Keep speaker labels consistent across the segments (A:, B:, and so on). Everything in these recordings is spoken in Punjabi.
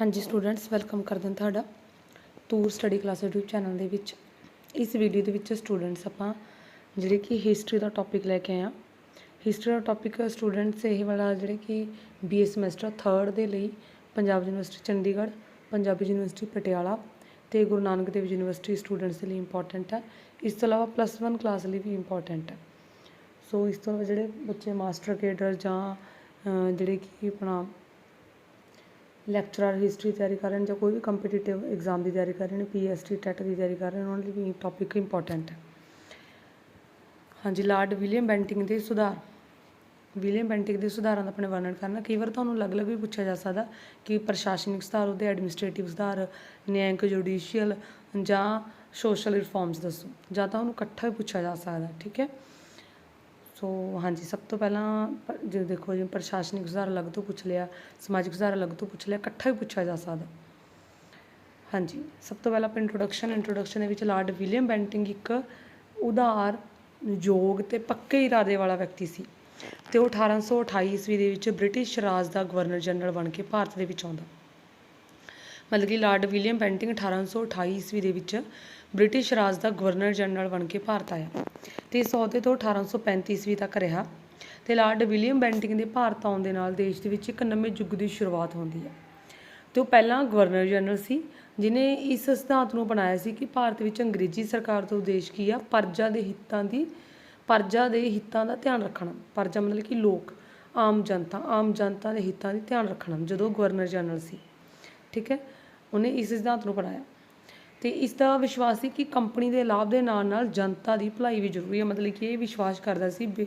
A: ਹਾਂਜੀ ਸਟੂਡੈਂਟਸ ਵੈਲਕਮ ਕਰਦੇ ਹਾਂ ਤੁਹਾਡਾ tour study class YouTube channel ਦੇ ਵਿੱਚ। ਇਸ ਵੀਡੀਓ ਦੇ ਵਿੱਚ ਸਟੂਡੈਂਟਸ ਆਪਾਂ ਜਿਹੜੇ ਕਿ ਹਿਸਟਰੀ ਦਾ ਟੌਪਿਕ ਲੈ ਕੇ ਆਏ ਹਾਂ। ਹਿਸਟਰੀ ਦਾ ਟੌਪਿਕ ਸਟੂਡੈਂਟਸ ਇਹ ਵਾਲਾ ਜਿਹੜੇ ਕਿ ਬੀਏ ਸਮੈਸਟਰ 3rd ਦੇ ਲਈ ਪੰਜਾਬ ਯੂਨੀਵਰਸਿਟੀ ਚੰਡੀਗੜ੍ਹ, ਪੰਜਾਬੀ ਯੂਨੀਵਰਸਿਟੀ ਪਟਿਆਲਾ ਤੇ ਗੁਰੂ ਨਾਨਕ ਦੇਵ ਯੂਨੀਵਰਸਿਟੀ ਸਟੂਡੈਂਟਸ ਦੇ ਲਈ ਇੰਪੋਰਟੈਂਟ ਹੈ। ਇਸ ਤੋਂ ਇਲਾਵਾ ਪਲੱਸ 1 ਕਲਾਸ ਲਈ ਵੀ ਇੰਪੋਰਟੈਂਟ ਹੈ। ਸੋ ਇਸ ਤੋਂ ਇਲਾਵਾ ਜਿਹੜੇ ਬੱਚੇ ਮਾਸਟਰ ਕੇਡਰ ਜਾਂ ਜਿਹੜੇ ਕਿ ਆਪਣਾ ਲੈਕਚਰਰ ਹਿਸਟਰੀ ਤਿਆਰੀ ਕਰ ਰਹੇ ਨੇ ਜਾਂ ਕੋਈ ਵੀ ਕੰਪੀਟੀਟਿਵ ਐਗਜ਼ਾਮ ਦੀ ਤਿਆਰੀ ਕਰ ਰਹੇ ਨੇ ਪੀਐਸਟੀ ਟੈਟ ਦੀ ਤਿਆਰੀ ਕਰ ਰਹੇ ਨੇ, ਉਹਨਾਂ ਲਈ ਵੀ ਟੌਪਿਕ ਇੰਪੋਰਟੈਂਟ ਹੈ। ਹਾਂਜੀ ਲਾਰਡ ਵਿਲੀਅਮ ਬੈਂਟਿੰਗ ਦੇ ਸੁਧਾਰ। ਵਿਲੀਅਮ ਬੈਂਟਿੰਗ ਦੇ ਸੁਧਾਰਾਂ ਦਾ ਆਪਣੇ ਵਰਣਨ ਕਰਨਾ, ਕਈ ਵਾਰ ਤੁਹਾਨੂੰ ਅਲੱਗ-ਅਲੱਗ ਵੀ ਪੁੱਛਿਆ ਜਾ ਸਕਦਾ ਕਿ ਪ੍ਰਸ਼ਾਸਨਿਕ ਸੁਧਾਰ ਉਹਦੇ ਐਡਮਿਨਿਸਟ੍ਰੇਟਿਵ ਸੁਧਾਰ ਨਿਆਂਇਕ ਜੁਡੀਸ਼ੀਅਲ ਜਾਂ ਸੋਸ਼ਲ ਰਿਫਾਰਮਸ ਦੱਸੋ, ਜਾਂ ਤਾਂ ਉਹਨੂੰ ਇਕੱਠਾ ਹੀ ਪੁੱਛਿਆ ਜਾ ਸਕਦਾ, ਠੀਕ ਹੈ? ਸੋ ਹਾਂਜੀ, ਸਭ ਤੋਂ ਪਹਿਲਾਂ ਪ- ਜੇ ਦੇਖੋ ਜੀ, ਪ੍ਰਸ਼ਾਸਨਿਕ ਸੁਧਾਰ ਅਲੱਗ ਤੋਂ ਪੁੱਛ ਲਿਆ, ਸਮਾਜਿਕ ਸੁਧਾਰ ਅਲੱਗ ਤੋਂ ਪੁੱਛ ਲਿਆ, ਇਕੱਠਾ ਹੀ ਪੁੱਛਿਆ ਜਾ ਸਕਦਾ। ਹਾਂਜੀ, ਸਭ ਤੋਂ ਪਹਿਲਾਂ ਆਪਾਂ ਇੰਟਰੋਡਕਸ਼ਨ ਇੰਟਰੋਡਕਸ਼ਨ ਦੇ ਵਿੱਚ ਲਾਰਡ ਵਿਲੀਅਮ ਬੈਂਟਿੰਗ ਇੱਕ ਉਦਾਰ ਯੋਗ ਤੇ ਪੱਕੇ ਇਰਾਦੇ ਵਾਲਾ ਵਿਅਕਤੀ ਸੀ ਤੇ ਉਹ 1828 ਈਸਵੀ ਦੇ ਵਿੱਚ ਬ੍ਰਿਟਿਸ਼ ਰਾਜ ਦਾ ਗਵਰਨਰ ਜਨਰਲ ਬਣ ਕੇ ਭਾਰਤ ਦੇ ਵਿੱਚ ਆਉਂਦਾ। ਮਤਲਬ ਕਿ ਲਾਰਡ ਵਿਲੀਅਮ ਬੈਂਟਿੰਗ 1828 ਈਸਵੀ ਦੇ ਵਿੱਚ ਬ੍ਰਿਟਿਸ਼ ਰਾਜ ਦਾ ਗਵਰਨਰ ਜਨਰਲ ਬਣ ਕੇ ਭਾਰਤ ਆਇਆ ਤੇ ਇਸ ਅਹੁਦੇ ਤੋਂ 1835 ਈਸਵੀ ਤੱਕ ਰਿਹਾ ਤੇ ਲਾਰਡ ਵਿਲੀਅਮ ਬੈਂਟਿੰਗ ਦੇ ਭਾਰਤ ਆਉਣ ਦੇ ਨਾਲ ਦੇਸ਼ ਦੇ ਵਿੱਚ ਇੱਕ ਨਵੇਂ ਯੁੱਗ ਦੀ ਸ਼ੁਰੂਆਤ ਹੁੰਦੀ ਹੈ। ਤੇ ਉਹ ਪਹਿਲਾਂ ਗਵਰਨਰ ਜਨਰਲ ਸੀ, ਜਿਨੇ ਇਸ ਸਿਧਾਂਤ ਨੂੰ ਬਣਾਇਆ ਸੀ ਕਿ ਭਾਰਤ ਵਿੱਚ ਅੰਗਰੇਜ਼ੀ ਸਰਕਾਰ ਤੋਂ ਉਦੇਸ਼ ਕੀ ਆ? ਪਰਜਾ ਦੇ ਹਿੱਤਾਂ ਦੀ, ਪਰਜਾ ਦੇ ਹਿੱਤਾਂ ਦਾ ਧਿਆਨ ਰੱਖਣਾ। ਪਰਜਾ ਮਤਲਬ ਕਿ ਲੋਕ, ਆਮ ਜਨਤਾ ਆਮ ਜਨਤਾ ਦੇ ਹਿੱਤਾਂ ਦੀ ਧਿਆਨ ਰੱਖਣਾ, ਜਦੋਂ ਗਵਰਨਰ ਜਨਰਲ ਸੀ। ਠੀਕ ਹੈ? ਉਹਨੇ ਇਸ ਸਿਧਾਂਤ ਨੂੰ ਬਣਾਇਆ ਤੇ ਇਸ ਦਾ ਵਿਸ਼ਵਾਸ ਸੀ ਕਿ ਕੰਪਨੀ ਦੇ ਲਾਭ ਦੇ ਨਾਲ ਨਾਲ ਜਨਤਾ ਦੀ ਭਲਾਈ ਵੀ ਜ਼ਰੂਰੀ ਹੈ। ਮਤਲਬ ਕਿ ਇਹ ਵਿਸ਼ਵਾਸ ਕਰਦਾ ਸੀ ਵੀ-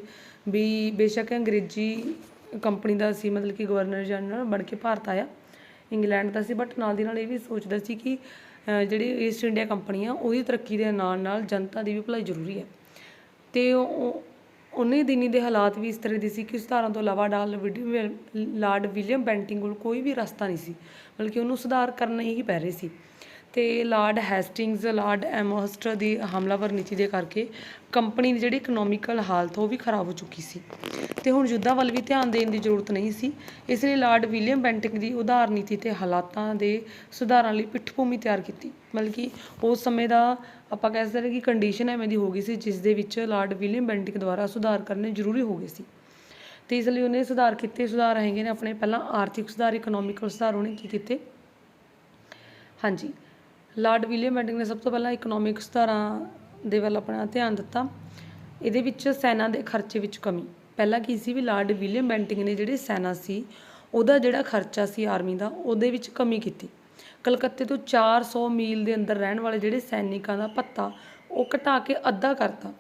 A: ਵੀ ਬੇਸ਼ੱਕ ਅੰਗਰੇਜ਼ੀ ਕੰਪਨੀ ਦਾ ਸੀ, ਮਤਲਬ ਕਿ ਗਵਰਨਰ ਜਨਰਲ ਬਣ ਕੇ ਭਾਰਤ ਆਇਆ, ਇੰਗਲੈਂਡ ਦਾ ਸੀ। ਬਟ ਨਾਲ ਦੀ ਨਾਲ ਇਹ ਵੀ ਸੋਚਦਾ ਸੀ ਕਿ ਜਿਹੜੀ ਈਸਟ ਇੰਡੀਆ ਕੰਪਨੀ ਆ, ਉਹਦੀ ਤਰੱਕੀ ਦੇ ਨਾਲ ਨਾਲ ਜਨਤਾ ਦੀ ਵੀ ਭਲਾਈ ਜ਼ਰੂਰੀ ਹੈ। ਤੇ ਉਹਨੇ ਦਿਨੀ ਦੇ ਹਾਲਾਤ ਵੀ ਇਸ ਤਰ੍ਹਾਂ ਦੇ ਸੀ ਕਿ ਸੁਧਾਰਾਂ ਤੋਂ ਇਲਾਵਾ ਡਾਲ ਲਾਰਡ ਵਿਲੀਅਮ ਬੈਂਟਿੰਗ ਕੋਲ ਕੋਈ ਵੀ ਰਸਤਾ ਨਹੀਂ ਸੀ, ਬਲਕਿ ਉਹਨੂੰ ਸੁਧਾਰ ਕਰਨਾ ਹੀ ਪੈ ਰਹੇ ਸੀ। ਤੇ ਲਾਰਡ ਹੈਸਟਿੰਗਸ ਲਾਰਡ ਐਮਹਰਸਟ ਦੀ ਹਮਲਾਵਰ ਨੀਤੀ ਦੇ ਕਰਕੇ ਕੰਪਨੀ ਦੀ ਜਿਹੜੀ ਇਕਨੋਮਿਕਲ ਹਾਲਤ ਉਹ ਵੀ ਖਰਾਬ ਹੋ ਚੁੱਕੀ ਸੀ। ਤੇ ਹੁਣ ਯੁੱਧਾਂ ਵੱਲ ਵੀ ਧਿਆਨ ਦੇਣ ਦੀ ਜ਼ਰੂਰਤ ਨਹੀਂ ਸੀ। ਇਸ ਲਈ ਲਾਰਡ ਵਿਲੀਅਮ ਬੈਂਟਿੰਗ ਦੀ ਉਧਾਰ ਨੀਤੀ ਤੇ ਹਾਲਾਤਾਂ ਦੇ ਸੁਧਾਰਾਂ ਲਈ ਪਿੱਠਭੂਮੀ ਤਿਆਰ ਕੀਤੀ। ਮਤਲਬ ਕਿ ਉਸ ਸਮੇਂ ਦਾ ਆਪਾਂ ਕਹਿ ਸਕਦੇ ਹਾਂ ਕਿ ਕੰਡੀਸ਼ਨ ਐਵੇਂ ਦੀ ਹੋ ਗਈ ਸੀ, ਜਿਸ ਦੇ ਵਿੱਚ ਲਾਰਡ ਵਿਲੀਅਮ ਬੈਂਟਿੰਗ ਦੁਆਰਾ ਸੁਧਾਰ ਕਰਨੇ ਜ਼ਰੂਰੀ ਹੋ ਗਏ ਸੀ। ਤੇ ਇਸ ਲਈ ਉਹਨੇ ਸੁਧਾਰ ਕੀਤੇ, ਸੁਧਾਰ ਹੈਗੇ ਨੇ, ਆਪਣੇ ਪਹਿਲਾਂ ਆਰਥਿਕ ਸੁਧਾਰ ਇਕਨੋਮਿਕਲ ਸੁਧਾਰ ਉਹਨੇ ਕੀ ਕੀਤੇ? ਹਾਂਜੀ। ਲਾਰਡ ਵਿਲੀਅਮ ਬੈਂਟਿੰਗ ਨੇ ਸਭ ਤੋਂ ਪਹਿਲਾਂ ਇਕਨੋਮਿਕ ਸੁਧਾਰਾਂ ਦੇ ਵੱਲ ਆਪਣਾ ਧਿਆਨ ਦਿੱਤਾ। ਇਹਦੇ ਵਿੱਚ ਸੈਨਾ ਦੇ ਖਰਚੇ ਵਿੱਚ ਕਮੀ। ਪਹਿਲਾਂ ਕੀ ਸੀ ਵੀ ਲਾਰਡ ਵਿਲੀਅਮ ਬੈਂਟਿੰਗ ਨੇ ਜਿਹੜੇ ਸੈਨਾ ਸੀ, ਉਹਦਾ ਜਿਹੜਾ ਖਰਚਾ ਸੀ ਆਰਮੀ ਦਾ, ਉਹਦੇ ਵਿੱਚ ਕਮੀ ਕੀਤੀ। ਕਲਕੱਤੇ ਤੋਂ 400 ਮੀਲ ਦੇ ਅੰਦਰ ਰਹਿਣ ਵਾਲੇ ਜਿਹੜੇ ਸੈਨਿਕਾਂ ਦਾ ਭੱਤਾ, ਉਹ ਘਟਾ ਕੇ ਅੱਧਾ ਕਰਤਾ।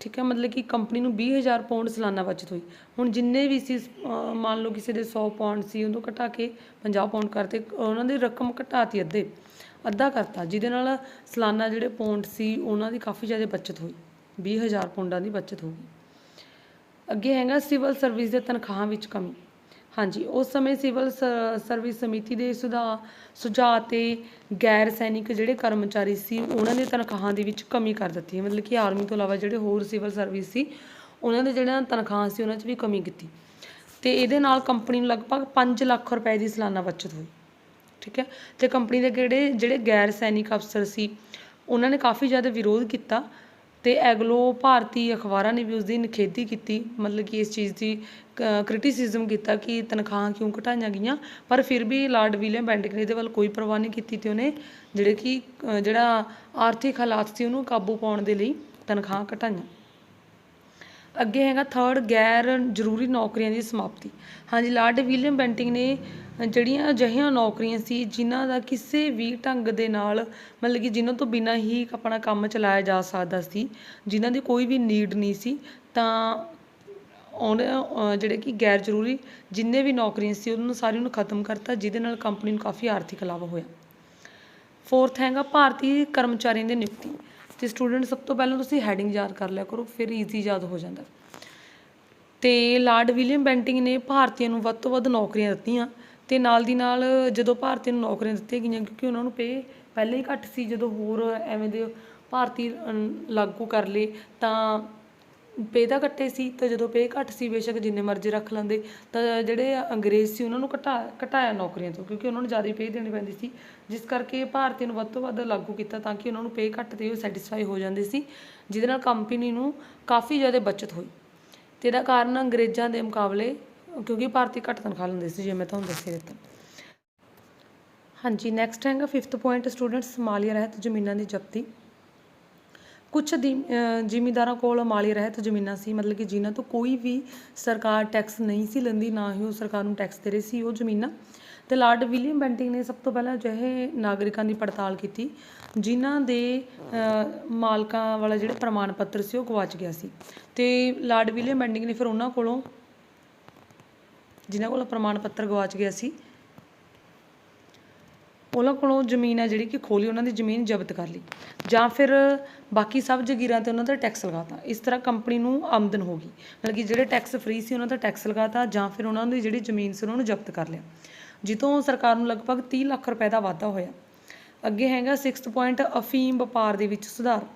A: ਠੀਕ ਹੈ, ਮਤਲਬ ਕਿ ਕੰਪਨੀ ਨੂੰ 20000 ਪਾਉਂਡ ਸਾਲਾਨਾ ਬਚਤ ਹੋਈ। ਹੁਣ ਜਿੰਨੇ ਵੀ ਸੀ ਮੰਨ ਲਓ ਕਿਸੇ ਦੇ 100 ਪਾਉਂਡ ਸੀ, ਉਹਨੂੰ ਘਟਾ ਕੇ 50 ਪਾਉਂਡ ਕਰਤੇ, ਉਹਨਾਂ ਦੀ ਰਕਮ ਘਟਾਤੀ ਅੱਧੇ। ਅੱਧਾ ਕਰਤਾ, ਜਿਹਦੇ ਨਾਲ ਸਾਲਾਨਾ ਜਿਹੜੇ ਪਾਉਂਡ ਸੀ, ਉਹਨਾਂ ਦੀ ਕਾਫੀ ਜ਼ਿਆਦਾ ਬਚਤ ਹੋਈ 20000 ਪਾਉਂਡਾਂ ਦੀ ਬਚਤ ਹੋ ਗਈ। ਅੱਗੇ ਹੈਗਾ ਸਿਵਲ ਸਰਵਿਸ ਦੇ ਤਨਖਾਹਾਂ ਵਿੱਚ ਕਮੀ। ਹਾਂਜੀ, ਉਸ ਸਮੇਂ ਸਿਵਲ ਸ- ਸਰਵਿਸ ਸਮਿਤੀ ਦੇ ਸੁਧਾ, ਸੁਝਾਅ ਤੇ ਗੈਰ ਸੈਨਿਕ ਜਿਹੜੇ ਕਰਮਚਾਰੀ ਸੀ, ਉਹਨਾਂ ਦੇ ਤਨਖਾਹਾਂ ਦੇ ਵਿੱਚ ਕਮੀ ਕਰ ਦਿੱਤੀ ਮਤਲਬ ਕਿ ਆਰਮੀ ਤੋਂ ਇਲਾਵਾ ਜਿਹੜੇ ਹੋਰ ਸਿਵਲ ਸਰਵਿਸ ਸੀ, ਉਹਨਾਂ ਦੇ ਜਿਹੜਾ ਤਨਖਾਹਾਂ ਸੀ, ਉਹਨਾਂ 'ਚ ਵੀ ਕਮੀ ਕੀਤੀ। ਤੇ ਇਹਦੇ ਨਾਲ ਕੰਪਨੀ ਨੂੰ ਲਗਭਗ 5 ਲੱਖ ਰੁਪਏ ਦੀ ਸਾਲਾਨਾ ਬਚਤ ਹੋਈ। ਠੀਕ ਹੈ? ਤੇ ਕੰਪਨੀ ਦੇ ਕਿਹੜੇ, ਜਿਹੜੇ ਗੈਰ ਸੈਨਿਕ ਅਫਸਰ ਸੀ, ਉਹਨਾਂ ਨੇ ਕਾਫੀ ਜ਼ਿਆਦਾ ਵਿਰੋਧ ਕੀਤਾ ਤੇ ਐਗਲੋ ਭਾਰਤੀ ਅਖਬਾਰਾਂ ਨੇ ਵੀ ਉਸ ਦੀ ਨਿਖੇਧੀ ਕੀਤੀ, ਮਤਲਬ ਕਿ ਇਸ ਚੀਜ਼ ਦੀ ਕ੍ਰਿਟਿਸਿਜ਼ਮ ਕੀਤਾ ਕਿ ਤਨਖਾਹਾਂ ਕਿਉਂ ਘਟਾਈਆਂ ਗਈਆਂ, ਪਰ ਫਿਰ ਵੀ ਲਾਰਡ ਵਿਲੀਅਮ ਬੈਂਟਿੰਗ ਨੇ ਇਹਦੇ ਵੱਲ ਕੋਈ ਪਰਵਾਹ ਨਹੀਂ ਕੀਤੀ ਤੇ ਉਹਨੇ ਜਿਹੜੇ ਕਿ ਜਿਹੜਾ ਆਰਥਿਕ ਹਾਲਾਤ ਸੀ ਉਹਨੂੰ ਕਾਬੂ ਪਾਉਣ ਦੇ ਲਈ ਤਨਖਾਹਾਂ ਘਟਾਈਆਂ। ਅੱਗੇ ਹੈਗਾ ਥਰਡ ਗੈਰ ਜ਼ਰੂਰੀ ਨੌਕਰੀਆਂ ਦੀ ਸਮਾਪਤੀ। ਹਾਂਜੀ ਲਾਰਡ ਵਿਲੀਅਮ ਬੈਂਟਿੰਗ ਨੇ ਜਿਹੜੀਆਂ ਅਜਿਹੀਆਂ ਨੌਕਰੀਆਂ ਸੀ, ਜਿਨ੍ਹਾਂ ਦਾ ਕਿਸੇ ਵੀ ਢੰਗ ਦੇ ਨਾਲ, ਮਤਲਬ ਕਿ ਜਿਨ੍ਹਾਂ ਤੋਂ ਬਿਨਾਂ ਹੀ ਆਪਣਾ ਕੰਮ ਚਲਾਇਆ ਜਾ ਸਕਦਾ ਸੀ, ਜਿਨ੍ਹਾਂ ਦੀ ਕੋਈ ਵੀ ਨੀਡ ਨਹੀਂ ਸੀ, ਤਾਂ ਉਹਨਾਂ ਜਿਹੜੇ ਕਿ ਗੈਰ ਜ਼ਰੂਰੀ ਜਿੰਨੇ ਵੀ ਨੌਕਰੀਆਂ ਸੀ, ਉਹਨਾਂ ਨੂੰ ਸਾਰੀ ਨੂੰ ਖਤਮ ਕਰਤਾ, ਜਿਹਦੇ ਨਾਲ ਕੰਪਨੀ ਨੂੰ ਕਾਫੀ ਆਰਥਿਕ ਲਾਭ ਹੋਇਆ। ਫੋਰਥ ਹੈਗਾ ਭਾਰਤੀ ਕਰਮਚਾਰੀਆਂ ਦੀ ਨਿਯੁਕਤੀ। ਤੇ ਸਟੂਡੈਂਟ ਸਭ ਤੋਂ ਪਹਿਲਾਂ ਤੁਸੀਂ ਹੈਡਿੰਗ ਯਾਦ ਕਰ ਲਿਆ ਕਰੋ, ਫਿਰ ਈਜ਼ੀ ਯਾਦ ਹੋ ਜਾਂਦਾ। ਤੇ ਲਾਰਡ ਵਿਲੀਅਮ ਬੈਂਟਿੰਗ ਨੇ ਭਾਰਤੀਆਂ ਨੂੰ ਵੱਧ ਤੋਂ ਵੱਧ ਨੌਕਰੀਆਂ ਦਿੱਤੀਆਂ ਤੇ ਨਾਲ ਦੀ ਨਾਲ ਜਦੋਂ ਭਾਰਤੀਆਂ ਨੂੰ ਨੌਕਰੀਆਂ ਦਿੱਤੀਆਂ ਗਈਆਂ, ਕਿਉਂਕਿ ਉਹਨਾਂ ਨੂੰ ਪੇ ਪਹਿਲਾਂ ਹੀ ਘੱਟ ਸੀ, ਜਦੋਂ ਹੋਰ ਐਵੇਂ ਦੇ ਭਾਰਤੀ ਲਾਗੂ ਕਰ ਲਏ, ਤਾਂ ਪੇ ਤਾਂ ਕੱਟੇ ਸੀ, ਤਾਂ ਜਦੋਂ ਪੇ ਘੱਟ ਸੀ, ਬੇਸ਼ੱਕ ਜਿੰਨੇ ਮਰਜ਼ੀ ਰੱਖ ਲੈਂਦੇ। ਤਾਂ ਜਿਹੜੇ ਅੰਗਰੇਜ਼ ਸੀ, ਉਹਨਾਂ ਨੂੰ ਘਟਾ, ਘਟਾਇਆ ਨੌਕਰੀਆਂ ਤੋਂ, ਕਿਉਂਕਿ ਉਹਨਾਂ ਨੂੰ ਜ਼ਿਆਦਾ ਪੇ ਦੇਣੀ ਪੈਂਦੀ ਸੀ। ਜਿਸ ਕਰਕੇ ਭਾਰਤੀ ਨੂੰ ਵੱਧ ਤੋਂ ਵੱਧ ਲਾਗੂ ਕੀਤਾ, ਤਾਂ ਕਿ ਉਹਨਾਂ ਨੂੰ ਪੇ ਘੱਟ ਤੇ ਉਹ ਸੈਟੀਸਫਾਈ ਹੋ ਜਾਂਦੇ ਸੀ, ਜਿਹਦੇ ਨਾਲ ਕੰਪਨੀ ਨੂੰ ਕਾਫੀ ਜ਼ਿਆਦਾ ਬਚਤ ਹੋਈ। ਤੇ ਇਹਦਾ ਕਾਰਨ ਅੰਗਰੇਜ਼ਾਂ ਦੇ ਮੁਕਾਬਲੇ, ਕਿਉਂਕਿ ਭਾਰਤੀ ਘੱਟ ਤਨਖਾਹ ਲੈਂਦੇ ਸੀ ਜਿਵੇਂ ਮੈਂ ਤੁਹਾਨੂੰ ਦੱਸਿਆ ਦਿੱਤਾ। ਹਾਂਜੀ ਨੈਕਸਟ ਹੈਗਾ ਫਿਫਥ ਪੁਆਇੰਟ ਸਟੂਡੈਂਟਸ ਮਾਲੀਆ ਰਹਿਤ ਜ਼ਮੀਨਾਂ ਦੀ ਜ਼ਬਤੀ। ਕੁਝ ਜ਼ਿਮੀਂਦਾਰਾਂ ਕੋਲ ਮਾਲੀ ਰਹਿਤ ਜ਼ਮੀਨਾਂ ਸੀ, ਮਤਲਬ ਕਿ ਜਿਨ੍ਹਾਂ ਤੋਂ ਕੋਈ ਵੀ ਸਰਕਾਰ ਟੈਕਸ ਨਹੀਂ ਸੀ ਲੈਂਦੀ, ਨਾ ਹੀ ਉਹ ਸਰਕਾਰ ਨੂੰ ਟੈਕਸ ਦੇ ਰਹੀ ਸੀ ਉਹ ਜ਼ਮੀਨਾਂ। ਤੇ ਲਾਰਡ ਵਿਲੀਅਮ ਬੈਂਟਿੰਗ ਨੇ ਸਭ ਤੋਂ ਪਹਿਲਾਂ ਅਜਿਹੇ ਨਾਗਰਿਕਾਂ ਦੀ ਪੜਤਾਲ ਕੀਤੀ, ਜਿਨ੍ਹਾਂ ਦੇ ਮਾਲਕਾਂ ਵਾਲਾ ਜਿਹੜਾ ਪ੍ਰਮਾਣ ਪੱਤਰ ਸੀ ਉਹ ਗਵਾਚ ਗਿਆ ਸੀ। ਤੇ ਲਾਰਡ ਵਿਲੀਅਮ ਬੈਂਟਿੰਗ ਨੇ ਫਿਰ ਉਹਨਾਂ ਕੋਲੋਂ, ਜਿਨ੍ਹਾਂ ਕੋਲ ਪ੍ਰਮਾਣ ਪੱਤਰ ਗਵਾਚ ਗਿਆ ਸੀ ਉਹਨਾਂ ਕੋਲੋਂ ਜ਼ਮੀਨ ਹੈ ਜਿਹੜੀ ਕਿ ਖੋਲੀ ਉਹਨਾਂ ਦੀ ਜ਼ਮੀਨ ਜ਼ਬਤ ਕਰ ਲਈ। ਜਾਂ ਫਿਰ ਬਾਕੀ ਸਭ ਜਗੀਰਾਂ ਤੇ ਉਹਨਾਂ ਦਾ ਟੈਕਸ ਲਗਾਤਾ। ਇਸ ਤਰ੍ਹਾਂ ਕੰਪਨੀ ਨੂੰ ਆਮਦਨ ਹੋ ਗਈ। ਮਤਲਬ ਕਿ ਜਿਹੜੇ ਟੈਕਸ ਫ੍ਰੀ ਸੀ, ਉਹਨਾਂ ਦਾ ਟੈਕਸ ਲਗਾਤਾ, ਜਾਂ ਫਿਰ ਉਹਨਾਂ ਦੀ ਜਿਹੜੀ ਜ਼ਮੀਨ ਸੀ, ਉਹਨਾਂ ਨੂੰ ਜ਼ਬਤ ਕਰ ਲਿਆ। ਜਿੱਤੋਂ ਸਰਕਾਰ ਨੂੰ ਲਗਭਗ 30 ਲੱਖ ਰੁਪਏ ਦਾ ਵਾਧਾ ਹੋਇਆ। ਅੱਗੇ ਹੈਗਾ 6th ਪੁਆਇੰਟ ਅਫੀਮ ਵਪਾਰ ਦੇ ਵਿੱਚ ਸੁਧਾਰ।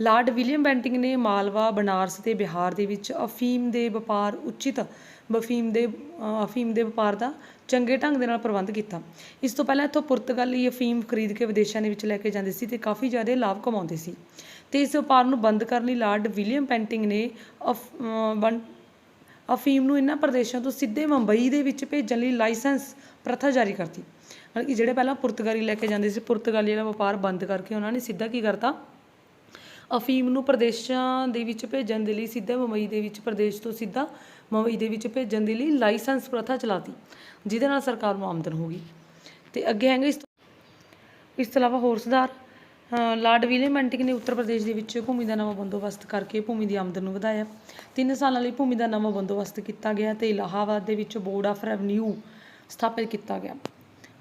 A: ਲਾਰਡ ਵਿਲੀਅਮ ਬੈਂਟਿੰਗ ਨੇ ਮਾਲਵਾ, ਬਨਾਰਸ ਤੇ ਬਿਹਾਰ ਦੇ ਵਿੱਚ ਅਫੀਮ ਦੇ ਵਪਾਰ ਉਚਿਤ ਬਫੀਮ ਦੇ ਅਫੀਮ ਦੇ ਵਪਾਰ ਦਾ ਚੰਗੇ ਢੰਗ ਦੇ ਨਾਲ ਪ੍ਰਬੰਧ ਕੀਤਾ। ਇਸ ਤੋਂ ਪਹਿਲਾਂ ਇੱਥੋਂ ਪੁਰਤਗਾਲੀ ਅਫੀਮ ਖਰੀਦ ਕੇ ਵਿਦੇਸ਼ਾਂ ਦੇ ਵਿੱਚ ਲੈ ਕੇ ਜਾਂਦੇ ਸੀ ਤੇ ਕਾਫੀ ਜ਼ਿਆਦਾ ਲਾਭ ਕਮਾਉਂਦੇ ਸੀ। ਤੇ ਇਸ ਵਪਾਰ ਨੂੰ ਬੰਦ ਕਰਨ ਲਈ ਲਾਰਡ ਵਿਲੀਅਮ ਪੈਂਟਿੰਗ ਨੇ ਅਫੀਮ ਨੂੰ ਇਹਨਾਂ ਪ੍ਰਦੇਸ਼ਾਂ ਤੋਂ ਸਿੱਧੇ ਮੁੰਬਈ ਦੇ ਵਿੱਚ ਭੇਜਣ ਲਈ ਲਾਇਸੈਂਸ ਪ੍ਰਥਾ ਜਾਰੀ ਕਰਤੀ। ਮਤਲਬ ਕਿ ਜਿਹੜੇ ਪਹਿਲਾਂ ਪੁਰਤਗਾਲੀ ਲੈ ਕੇ ਜਾਂਦੇ ਸੀ, ਪੁਰਤਗਾਲੀ ਵਾਲਾ ਵਪਾਰ ਬੰਦ ਕਰਕੇ ਉਹਨਾਂ ਨੇ ਸਿੱਧਾ ਕੀ ਕਰਤਾ? ਅਫੀਮ ਨੂੰ ਪ੍ਰਦੇਸ਼ਾਂ ਦੇ ਵਿੱਚ ਭੇਜਣ ਦੇ ਲਈ ਸਿੱਧਾ ਮੁੰਬਈ ਦੇ ਵਿੱਚ ਪ੍ਰਦੇਸ਼ ਤੋਂ ਸਿੱਧਾ ਮੁੰਬਈ ਦੇ ਵਿੱਚ ਭੇਜਣ ਦੇ ਲਈ ਲਾਇਸੈਂਸ ਪ੍ਰਥਾ ਚਲਾਤੀ, ਜਿਹਦੇ ਨਾਲ ਸਰਕਾਰ ਨੂੰ ਆਮਦਨ ਹੋ ਗਈ। ਤੇ ਅੱਗੇ ਹੈਗੇ ਇਸ ਇਸ ਤੋਂ ਇਲਾਵਾ ਹੋਰ ਸੁਧਾਰ ਲਾਰਡ ਵਿਲੀਅਮ ਬੈਂਟਿੰਗ ਨੇ ਉੱਤਰ ਪ੍ਰਦੇਸ਼ ਦੇ ਵਿੱਚ ਭੂਮੀ ਦਾ ਨਵਾਂ ਬੰਦੋਬਸਤ ਕਰਕੇ ਭੂਮੀ ਦੀ ਆਮਦਨ ਨੂੰ ਵਧਾਇਆ। ਤਿੰਨ ਸਾਲਾਂ ਲਈ ਭੂਮੀ ਦਾ ਨਵਾਂ ਬੰਦੋਬਸਤ ਕੀਤਾ ਗਿਆ ਤੇ ਇਲਾਹਾਬਾਦ ਦੇ ਵਿੱਚ ਬੋਰਡ ਆਫ ਰੈਵਨਿਊ ਸਥਾਪਿਤ ਕੀਤਾ ਗਿਆ।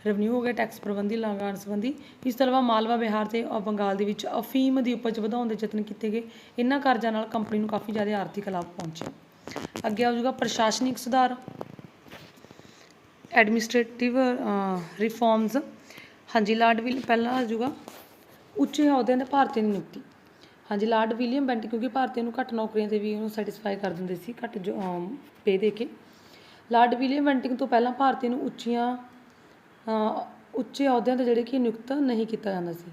A: ਰੈਵਨਿਊ ਹੋ ਗਿਆ ਟੈਕਸ ਪ੍ਰਬੰਧੀ, ਲਗਾਨ ਸੰਬੰਧੀ। ਇਸ ਤੋਂ ਇਲਾਵਾ ਮਾਲਵਾ ਬਿਹਾਰ ਤੇ ਬੰਗਾਲ ਦੇ ਵਿੱਚ ਅਫੀਮ ਦੀ ਉਪਜ ਵਧਾਉਣ ਦੇ ਯਤਨ ਕੀਤੇ ਗਏ। ਇਹਨਾਂ ਕਾਰਜਾਂ ਨਾਲ ਕੰਪਨੀ ਨੂੰ ਕਾਫੀ ਜ਼ਿਆਦਾ ਆਰਥਿਕ ਲਾਭ ਪਹੁੰਚਿਆ। ਅੱਗੇ ਆ ਜਾਊਗਾ ਪ੍ਰਸ਼ਾਸਨਿਕ ਸੁਧਾਰ ਐਡਮਿਨਿਸਟ੍ਰੇਟਿਵ ਰਿਫਾਰਮਸ ਹਾਂਜੀ, ਲਾਰਡ ਵਿਲ, ਪਹਿਲਾਂ ਆ ਜਾਊਗਾ ਉੱਚੇ ਅਹੁਦਿਆਂ ਦੇ ਭਾਰਤੀ ਦੀ ਨਿਯੁਕਤੀ। ਹਾਂਜੀ, ਲਾਰਡ ਵਿਲੀਅਮ ਬੈਂਟ, ਕਿਉਂਕਿ ਭਾਰਤੀਆਂ ਨੂੰ ਘੱਟ ਨੌਕਰੀਆਂ ਤੇ ਵੀ ਉਹਨੂੰ ਸੈਟੀਸਫਾਈ ਕਰ ਦਿੰਦੇ ਸੀ, ਘੱਟ ਪੇ ਦੇ ਕੇ। ਲਾਰਡ ਵਿਲੀਅਮ ਬੈਂਟਿੰਗ ਤੋਂ ਪਹਿਲਾਂ ਭਾਰਤੀਆਂ ਨੂੰ ਉੱਚੀਆਂ ਉੱਚੇ ਅਹੁਦਿਆਂ ਤੇ ਜਿਹੜੇ ਕਿ ਨਿਯੁਕਤ ਨਹੀਂ ਕੀਤਾ ਜਾਂਦਾ ਸੀ।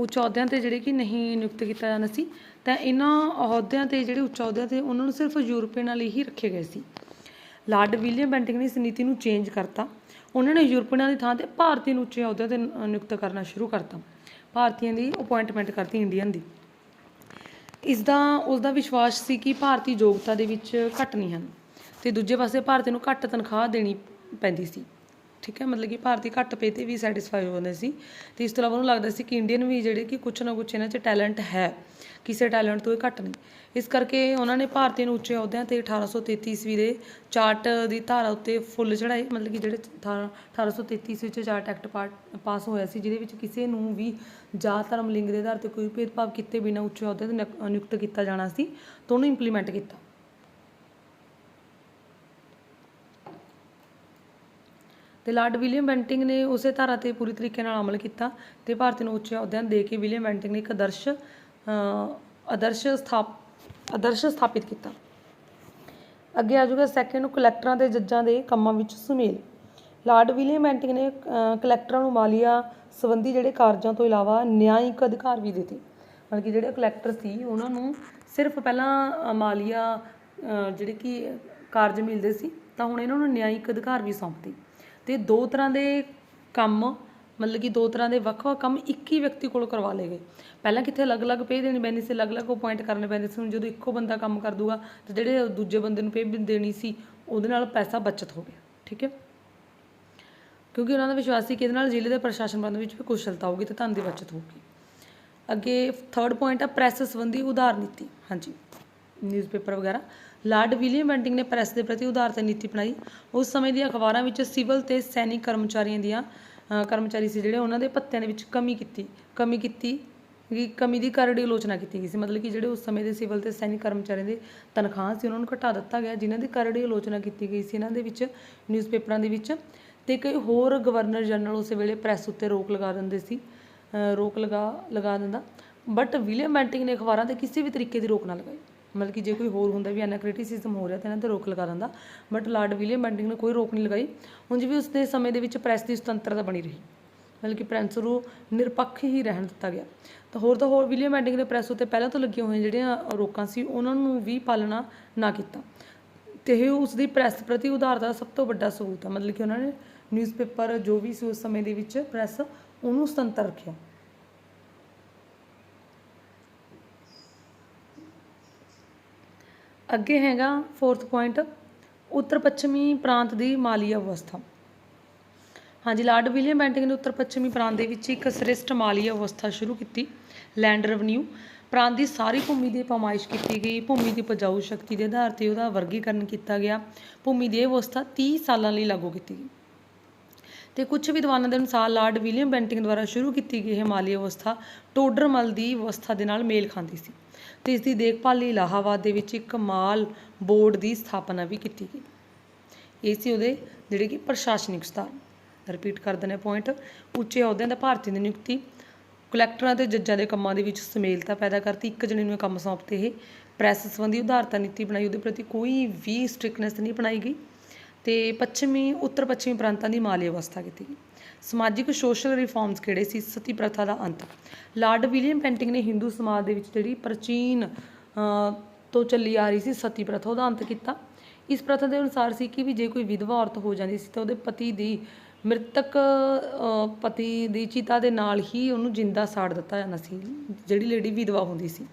A: ਉੱਚ ਅਹੁਦਿਆਂ ਤੇ ਜਿਹੜੇ ਕਿ ਨਹੀਂ ਨਿਯੁਕਤ ਕੀਤਾ ਜਾਂਦਾ ਸੀ, ਤਾਂ ਇਹਨਾਂ ਅਹੁਦਿਆਂ ਤੇ ਜਿਹੜੇ ਉੱਚ ਅਹੁਦਿਆਂ ਤੇ ਉਹਨਾਂ ਨੂੰ ਸਿਰਫ ਯੂਰਪੀਅਨ ਨਾਲ ਹੀ ਰੱਖੇ ਗਏ ਸੀ। ਲਾਰਡ ਵਿਲੀਅਮ ਬੈਂਟਿੰਗ ਨੇ ਇਸ ਨੀਤੀ ਨੂੰ ਚੇਂਜ ਕਰਤਾ। ਉਹਨਾਂ ਨੇ ਯੂਰਪੀਅਨਾਂ ਦੀ ਥਾਂ ਤੇ ਭਾਰਤੀ ਨੂੰ ਉੱਚੇ ਅਹੁਦਿਆਂ ਤੇ ਨਿਯੁਕਤ ਕਰਨਾ ਸ਼ੁਰੂ ਕਰਤਾ। ਭਾਰਤੀਆਂ ਦੀ ਅਪਾਇੰਟਮੈਂਟ ਕਰਤੀ ਇੰਡੀਅਨ ਦੀ। ਇਸ ਦਾ, ਉਸ ਦਾ ਵਿਸ਼ਵਾਸ ਸੀ ਕਿ ਭਾਰਤੀ ਯੋਗਤਾ ਦੇ ਵਿੱਚ ਘੱਟ ਨਹੀਂ ਹਨ ਤੇ ਦੂਜੇ ਪਾਸੇ ਭਾਰਤੀ ਨੂੰ ਘੱਟ ਤਨਖਾਹ ਦੇਣੀ ਪੈਂਦੀ ਸੀ। ਠੀਕ ਹੈ, ਮਤਲਬ ਕਿ ਭਾਰਤੀ ਘੱਟ ਪੇ ਤੇ ਵੀ ਸੈਟੀਸਫਾਈ ਹੋ ਜਾਂਦੇ ਸੀ। ਤੇ ਇਸ ਤੋਂ ਇਲਾਵਾ ਉਹਨੂੰ ਲੱਗਦਾ ਸੀ ਕਿ ਇੰਡੀਅਨ ਵੀ ਜਿਹੜੇ ਕਿ ਕੁਛ ਨਾ ਕੁਛ ਇਹਨਾਂ 'ਚ ਟੈਲੈਂਟ ਹੈ, ਕਿਸੇ ਟੈਲੈਂਟ ਤੋਂ ਇਹ ਘੱਟ ਨਹੀਂ। ਇਸ ਕਰਕੇ ਉਹਨਾਂ ਨੇ ਭਾਰਤੀ ਨੂੰ ਉੱਚੇ ਅਹੁਦਿਆਂ ਤੇ 1833 ਈਸਵੀ ਦੇ ਚਾਰਟ ਦੀ ਧਾਰਾ ਉੱਤੇ ਫੁੱਲ ਚੜਾਏ ਮਤਲਬ ਕਿ ਜਿਹੜੇ ਅਠਾਰਾਂ- 1833 ਈਸਵੀ ਵਿੱਚ ਚਾਰਟ ਐਕਟ ਪਾਸ ਹੋਇਆ ਸੀ, ਜਿਹਦੇ ਵਿੱਚ ਕਿਸੇ ਨੂੰ ਵੀ ਜਾਤ, ਧਰਮ, ਲਿੰਗ ਦੇ ਆਧਾਰ ਤੇ ਕੋਈ ਭੇਦਭਾਵ ਕੀਤੇ ਬਿਨਾਂ ਉੱਚੇ ਅਹੁਦਿਆਂ ਤੇ ਨਿਯੁਕ- ਨਿਯੁਕਤ ਕੀਤਾ ਜਾਣਾ ਸੀ, ਤਾਂ ਉਹਨੂੰ ਇੰਪਲੀਮੈਂਟ ਕੀਤਾ। ਤੇ ਲਾਰਡ ਵਿਲੀਅਮ ਬੈਂਟਿੰਗ ਨੇ ਉਸੇ ਧਾਰਾ ਤੇ ਪੂਰੀ ਤਰੀਕੇ ਨਾਲ ਅਮਲ ਕੀਤਾ ਤੇ ਭਾਰਤੀ ਨੂੰ ਉੱਚੇ ਅਹੁਦਿਆਂ ਦੇ ਕੇ ਵਿਲੀਅਮ ਬੈਂਟਿੰਗ ਨੇ ਇੱਕ ਆਦਰਸ਼ ਆਦਰਸ਼ ਸਥਾਪ, ਆਦਰਸ਼ ਸਥਾਪਿਤ ਕੀਤਾ। ਅੱਗੇ ਆ ਜਾਊਗਾ ਸੈਕਿੰਡ ਕਲੈਕਟਰਾਂ ਤੇ ਜੱਜਾਂ ਦੇ ਕੰਮਾਂ ਵਿੱਚ ਸੁਮੇਲ। ਲਾਰਡ ਵਿਲੀਅਮ ਬੈਂਟਿੰਗ ਨੇ ਕਲੈਕਟਰਾਂ ਨੂੰ ਮਾਲੀਆ ਸੰਬੰਧੀ ਜਿਹੜੇ ਕਾਰਜਾਂ ਤੋਂ ਇਲਾਵਾ ਨਿਆਂਇਕ ਅਧਿਕਾਰ ਵੀ ਦਿੱਤੇ। ਮਤਲਬ ਕਿ ਜਿਹੜੇ ਕਲੈਕਟਰ ਸੀ, ਉਹਨਾਂ ਨੂੰ ਸਿਰਫ ਪਹਿਲਾਂ ਮਾਲੀਆ ਜਿਹੜੇ ਕਿ ਕਾਰਜ ਮਿਲਦੇ ਸੀ, ਤਾਂ ਹੁਣ ਇਹਨਾਂ ਨੂੰ ਨਿਆਂਇਕ ਅਧਿਕਾਰ ਵੀ ਸੌਂਪਦੇ। ਅਤੇ ਦੋ ਤਰ੍ਹਾਂ ਦੇ ਕੰਮ, ਮਤਲਬ ਕਿ ਦੋ ਤਰ੍ਹਾਂ ਦੇ ਵੱਖ-ਵੱਖ ਕੰਮ ਇੱਕ ਹੀ ਵਿਅਕਤੀ ਕੋਲ ਕਰਵਾ ਲਏ ਗਏ। ਪਹਿਲਾਂ ਕਿੱਥੇ ਅਲੱਗ-ਅਲੱਗ ਪੇ ਦੇਣੀ ਪੈਂਦੀ ਸੀ, ਅਲੱਗ-ਅਲੱਗ ਅਪਾਇੰਟ ਕਰਨੇ ਪੈਂਦੇ ਸੀ, ਹੁਣ ਜਦੋਂ ਇੱਕੋ ਬੰਦਾ ਕੰਮ ਕਰ ਦੂਗਾ, ਤੇ ਜਿਹੜੇ ਦੂਜੇ ਬੰਦੇ ਨੂੰ ਪੇ ਦੇਣੀ ਸੀ, ਉਹਦੇ ਨਾਲ ਪੈਸਾ ਬਚਤ ਹੋ ਗਿਆ, ਠੀਕ ਹੈ? ਕਿਉਂਕਿ ਉਹਨਾਂ ਦਾ ਵਿਸ਼ਵਾਸ ਸੀ ਕਿ ਇਹਦੇ ਨਾਲ ਜ਼ਿਲ੍ਹੇ ਦੇ ਪ੍ਰਸ਼ਾਸਨ ਪ੍ਰਬੰਧ ਵਿੱਚ ਵੀ ਕੁਸ਼ਲਤਾ ਹੋਊਗੀ ਤੇ ਧਨ ਦੀ ਬਚਤ ਹੋਊਗੀ। ਅੱਗੇ ਥਰਡ ਪੁਆਇੰਟ ਆ ਪ੍ਰੈਸ ਸੰਬੰਧੀ ਉਧਾਰ ਨੀਤੀ, ਹਾਂਜੀ। ਨਿਊਜ਼ਪੇਪਰ ਵਗੈਰਾ। ਲਾਰਡ ਵਿਲੀਅਮ ਬੈਂਟਿੰਗ ਨੇ ਪ੍ਰੈਸ ਦੇ ਪ੍ਰਤੀ ਉਦਾਰਤਾ ਨੀਤੀ ਅਪਣਾਈ। ਉਸ ਸਮੇਂ ਦੀਆਂ ਅਖਬਾਰਾਂ ਵਿੱਚ ਸਿਵਲ ਤੇ ਸੈਨਿਕ ਕਰਮਚਾਰੀਆਂ ਦੀਆਂ ਕਰਮਚਾਰੀ ਸੀ ਜਿਹੜੇ, ਉਹਨਾਂ ਦੇ ਭੱਤਿਆਂ ਦੇ ਵਿੱਚ ਕਮੀ ਕੀਤੀ ਕਮੀ ਕੀਤੀ, ਕਿ ਕਮੀ ਦੀ ਕਰੜੀ ਆਲੋਚਨਾ ਕੀਤੀ ਗਈ ਸੀ। ਮਤਲਬ ਕਿ ਜਿਹੜੇ ਉਸ ਸਮੇਂ ਦੇ ਸਿਵਲ ਤੇ ਸੈਨਿਕ ਕਰਮਚਾਰੀਆਂ ਦੇ ਤਨਖਾਹ ਸੀ, ਉਹਨਾਂ ਨੂੰ ਘਟਾ ਦਿੱਤਾ ਗਿਆ, ਜਿਨ੍ਹਾਂ ਦੀ ਕਰੜੀ ਆਲੋਚਨਾ ਕੀਤੀ ਗਈ ਸੀ। ਇਹਨਾਂ ਦੇ ਵਿੱਚ ਨਿਊਜ਼ਪੇਪਰਾਂ ਦੇ ਵਿੱਚ, ਤੇ ਕਈ ਹੋਰ ਗਵਰਨਰ ਜਨਰਲ ਉਸੇ ਵੇਲੇ ਪ੍ਰੈਸ ਉੱਤੇ ਰੋਕ ਲਗਾ ਦਿੰਦੇ ਸੀ ਰੋਕ ਲਗਾ ਲਗਾ ਦਿੰਦਾ। ਬਟ ਵਿਲੀਅਮ ਬੈਂਟਿੰਗ ਨੇ ਅਖਬਾਰਾਂ ਤੇ ਕਿਸੇ ਵੀ ਤਰੀਕੇ ਦੀ ਰੋਕ ਨਾ ਲਗਾਈ। ਮਤਲਬ ਕਿ ਜੇ ਕੋਈ ਹੋਰ ਹੁੰਦਾ ਵੀ ਐਨਾ ਕ੍ਰਿਟਿਸਿਜ਼ਮ ਹੋ ਰਿਹਾ ਤਾਂ ਇਹਨਾਂ ਤੇ ਰੋਕ ਲਗਾ ਦਿੰਦਾ। ਬਟ ਲਾਰਡ ਵਿਲੀਅਮ ਬੈਂਟਿੰਗ ਨੇ ਕੋਈ ਰੋਕ ਨਹੀਂ ਲਗਾਈ। ਉਂਝ ਵੀ ਉਸ ਦੇ ਸਮੇਂ ਦੇ ਵਿੱਚ ਪ੍ਰੈਸ ਦੀ ਸੁਤੰਤਰਤਾ ਬਣੀ ਰਹੀ। ਮਤਲਬ ਕਿ ਪ੍ਰੈਸ ਨੂੰ ਨਿਰਪੱਖ ਹੀ ਰਹਿਣ ਦਿੱਤਾ ਗਿਆ। ਤਾਂ ਹੋਰ ਤਾਂ ਹੋਰ ਵਿਲੀਅਮ ਬੈਂਟਿੰਗ ਨੇ ਪ੍ਰੈਸ ਉੱਤੇ ਪਹਿਲਾਂ ਤੋਂ ਲੱਗੀਆਂ ਹੋਈਆਂ ਜਿਹੜੀਆਂ ਰੋਕਾਂ ਸੀ, ਉਹਨਾਂ ਨੂੰ ਵੀ ਪਾਲਣਾ ਨਾ ਕੀਤਾ। ਤੇ ਇਹ ਉਸ ਦੀ ਪ੍ਰੈਸ ਪ੍ਰਤੀ ਉਦਾਰਤਾ ਦਾ ਸਭ ਤੋਂ ਵੱਡਾ ਸਬੂਤ ਹੈ ਮਤਲਬ ਕਿ ਉਹਨਾਂ ਨੇ ਨਿਊਜ਼ਪੇਪਰ ਜੋ ਵੀ ਸੀ ਉਸ ਸਮੇਂ ਦੇ ਵਿੱਚ ਪ੍ਰੈਸ, ਉਹਨੂੰ ਸੁਤੰਤਰ ਰੱਖਿਆ। ਅੱਗੇ ਹੈਗਾ ਫੋਰਥ ਪੁਆਇੰਟ ਉੱਤਰ ਪੱਛਮੀ ਪ੍ਰਾਂਤ ਦੀ ਮਾਲੀ ਅਵਸਥਾ। ਹਾਂਜੀ, ਲਾਰਡ ਵਿਲੀਅਮ ਬੈਂਟਿੰਗ ਨੇ ਉੱਤਰ ਪੱਛਮੀ ਪ੍ਰਾਂਤ ਦੇ ਵਿੱਚ ਇੱਕ ਸ੍ਰਿਸ਼ਟ ਮਾਲੀ ਅਵਸਥਾ ਸ਼ੁਰੂ ਕੀਤੀ, ਲੈਂਡ ਰੈਵਨਿਊ। ਪ੍ਰਾਂਤ ਦੀ ਸਾਰੀ ਭੂਮੀ ਦੀ ਪਮਾਇਸ਼ ਕੀਤੀ ਗਈ, ਭੂਮੀ ਦੀ ਉਪਜਾਊ ਸ਼ਕਤੀ ਦੇ ਆਧਾਰ ਤੇ ਉਹਦਾ ਵਰਗੀਕਰਨ ਕੀਤਾ ਗਿਆ। ਭੂਮੀ ਦੀ ਇਹ ਅਵਸਥਾ 30 ਸਾਲਾਂ ਲਈ ਲਾਗੂ ਕੀਤੀ ਗਈ। ਤੇ ਕੁਝ ਵਿਦਵਾਨਾਂ ਦੇ ਅਨੁਸਾਰ ਲਾਰਡ ਵਿਲੀਅਮ ਬੈਂਟਿੰਗ ਦੁਆਰਾ ਸ਼ੁਰੂ ਕੀਤੀ ਗਈ ਇਹ ਮਾਲੀ ਅਵਸਥਾ ਟੋਡਰਮਲ ਦੀ ਅਵਸਥਾ ਦੇ ਨਾਲ ਮੇਲ ਖਾਂਦੀ ਸੀ। ਤੇ ਇਸ ਦੀ ਦੇਖਭਾਲ ਲਈ ਇਲਾਹਾਬਾਦ ਦੇ ਵਿੱਚ ਇੱਕ ਮਾਲ ਬੋਰਡ ਦੀ ਸਥਾਪਨਾ ਵੀ ਕੀਤੀ ਗਈ। ਇਹ ਸੀ ਉਹਦੇ ਜਿਹੜੇ ਕਿ ਪ੍ਰਸ਼ਾਸਨਿਕ ਸੁਧਾਰ ਰਿਪੀਟ ਕਰ ਦਿੰਦੇ ਪੁਆਇੰਟ ਉੱਚੇ ਅਹੁਦਿਆਂ ਦਾ ਭਾਰਤੀ ਦੀ ਨਿਯੁਕਤੀ ਕਲੈਕਟਰਾਂ ਤੇ ਜੱਜਾਂ ਦੇ ਕੰਮਾਂ ਦੇ ਵਿੱਚ ਸਮੇਲਤਾ ਪੈਦਾ ਕਰਤੀ। ਇੱਕ ਜਣੇ ਨੂੰ ਕੰਮ ਸੌਂਪਤੇ ਇਹ। ਪ੍ਰੈਸ ਸੰਬੰਧੀ ਉਧਾਰਤਾ ਨੀਤੀ ਬਣਾਈ। ਉਹਦੇ ਪ੍ਰਤੀ ਕੋਈ ਵੀ ਸਟ੍ਰਿਕਨੈਸ ਨਹੀਂ ਬਣਾਈ ਗਈ। ਤੇ ਪੱਛਮੀ ਉੱਤਰ ਪੱਛਮੀ ਪ੍ਰਾਂਤਾਂ ਦੀ ਮਾਲੀ ਅਵਸਥਾ ਕੀਤੀ ਗਈ। ਸਮਾਜਿਕ ਸੋਸ਼ਲ ਰਿਫਾਰਮਸ ਕਿਹੜੇ ਸੀ? ਸਤੀ ਪ੍ਰਥਾ ਦਾ ਅੰਤ। ਲਾਰਡ ਵਿਲੀਅਮ ਪੈਂਟਿੰਗ ਨੇ ਹਿੰਦੂ ਸਮਾਜ ਦੇ ਵਿੱਚ ਜਿਹੜੀ ਪ੍ਰਾਚੀਨ ਅ, ਤੋਂ ਚੱਲੀ ਆ ਰਹੀ ਸੀ ਸਤੀ ਪ੍ਰਥਾ ਉਹਦਾ ਅੰਤ ਕੀਤਾ। ਇਸ ਪ੍ਰਥਾ ਦੇ ਅਨੁਸਾਰ ਸੀ ਕਿ ਵੀ ਜੇ ਕੋਈ ਵਿਧਵਾ ਔਰਤ ਹੋ ਜਾਂਦੀ ਸੀ ਤਾਂ ਉਹਦੇ ਪਤੀ ਦੀ ਮ੍ਰਿਤਕ ਪਤੀ ਦੀ ਚਿਤਾ ਦੇ ਨਾਲ ਹੀ ਉਹਨੂੰ ਜਿੰਦਾ ਸਾੜ ਦਿੱਤਾ ਜਾਂਦਾ ਸੀ। ਜਿਹੜੀ ਲੇਡੀ ਵਿਧਵਾ ਹੁੰਦੀ ਸੀ।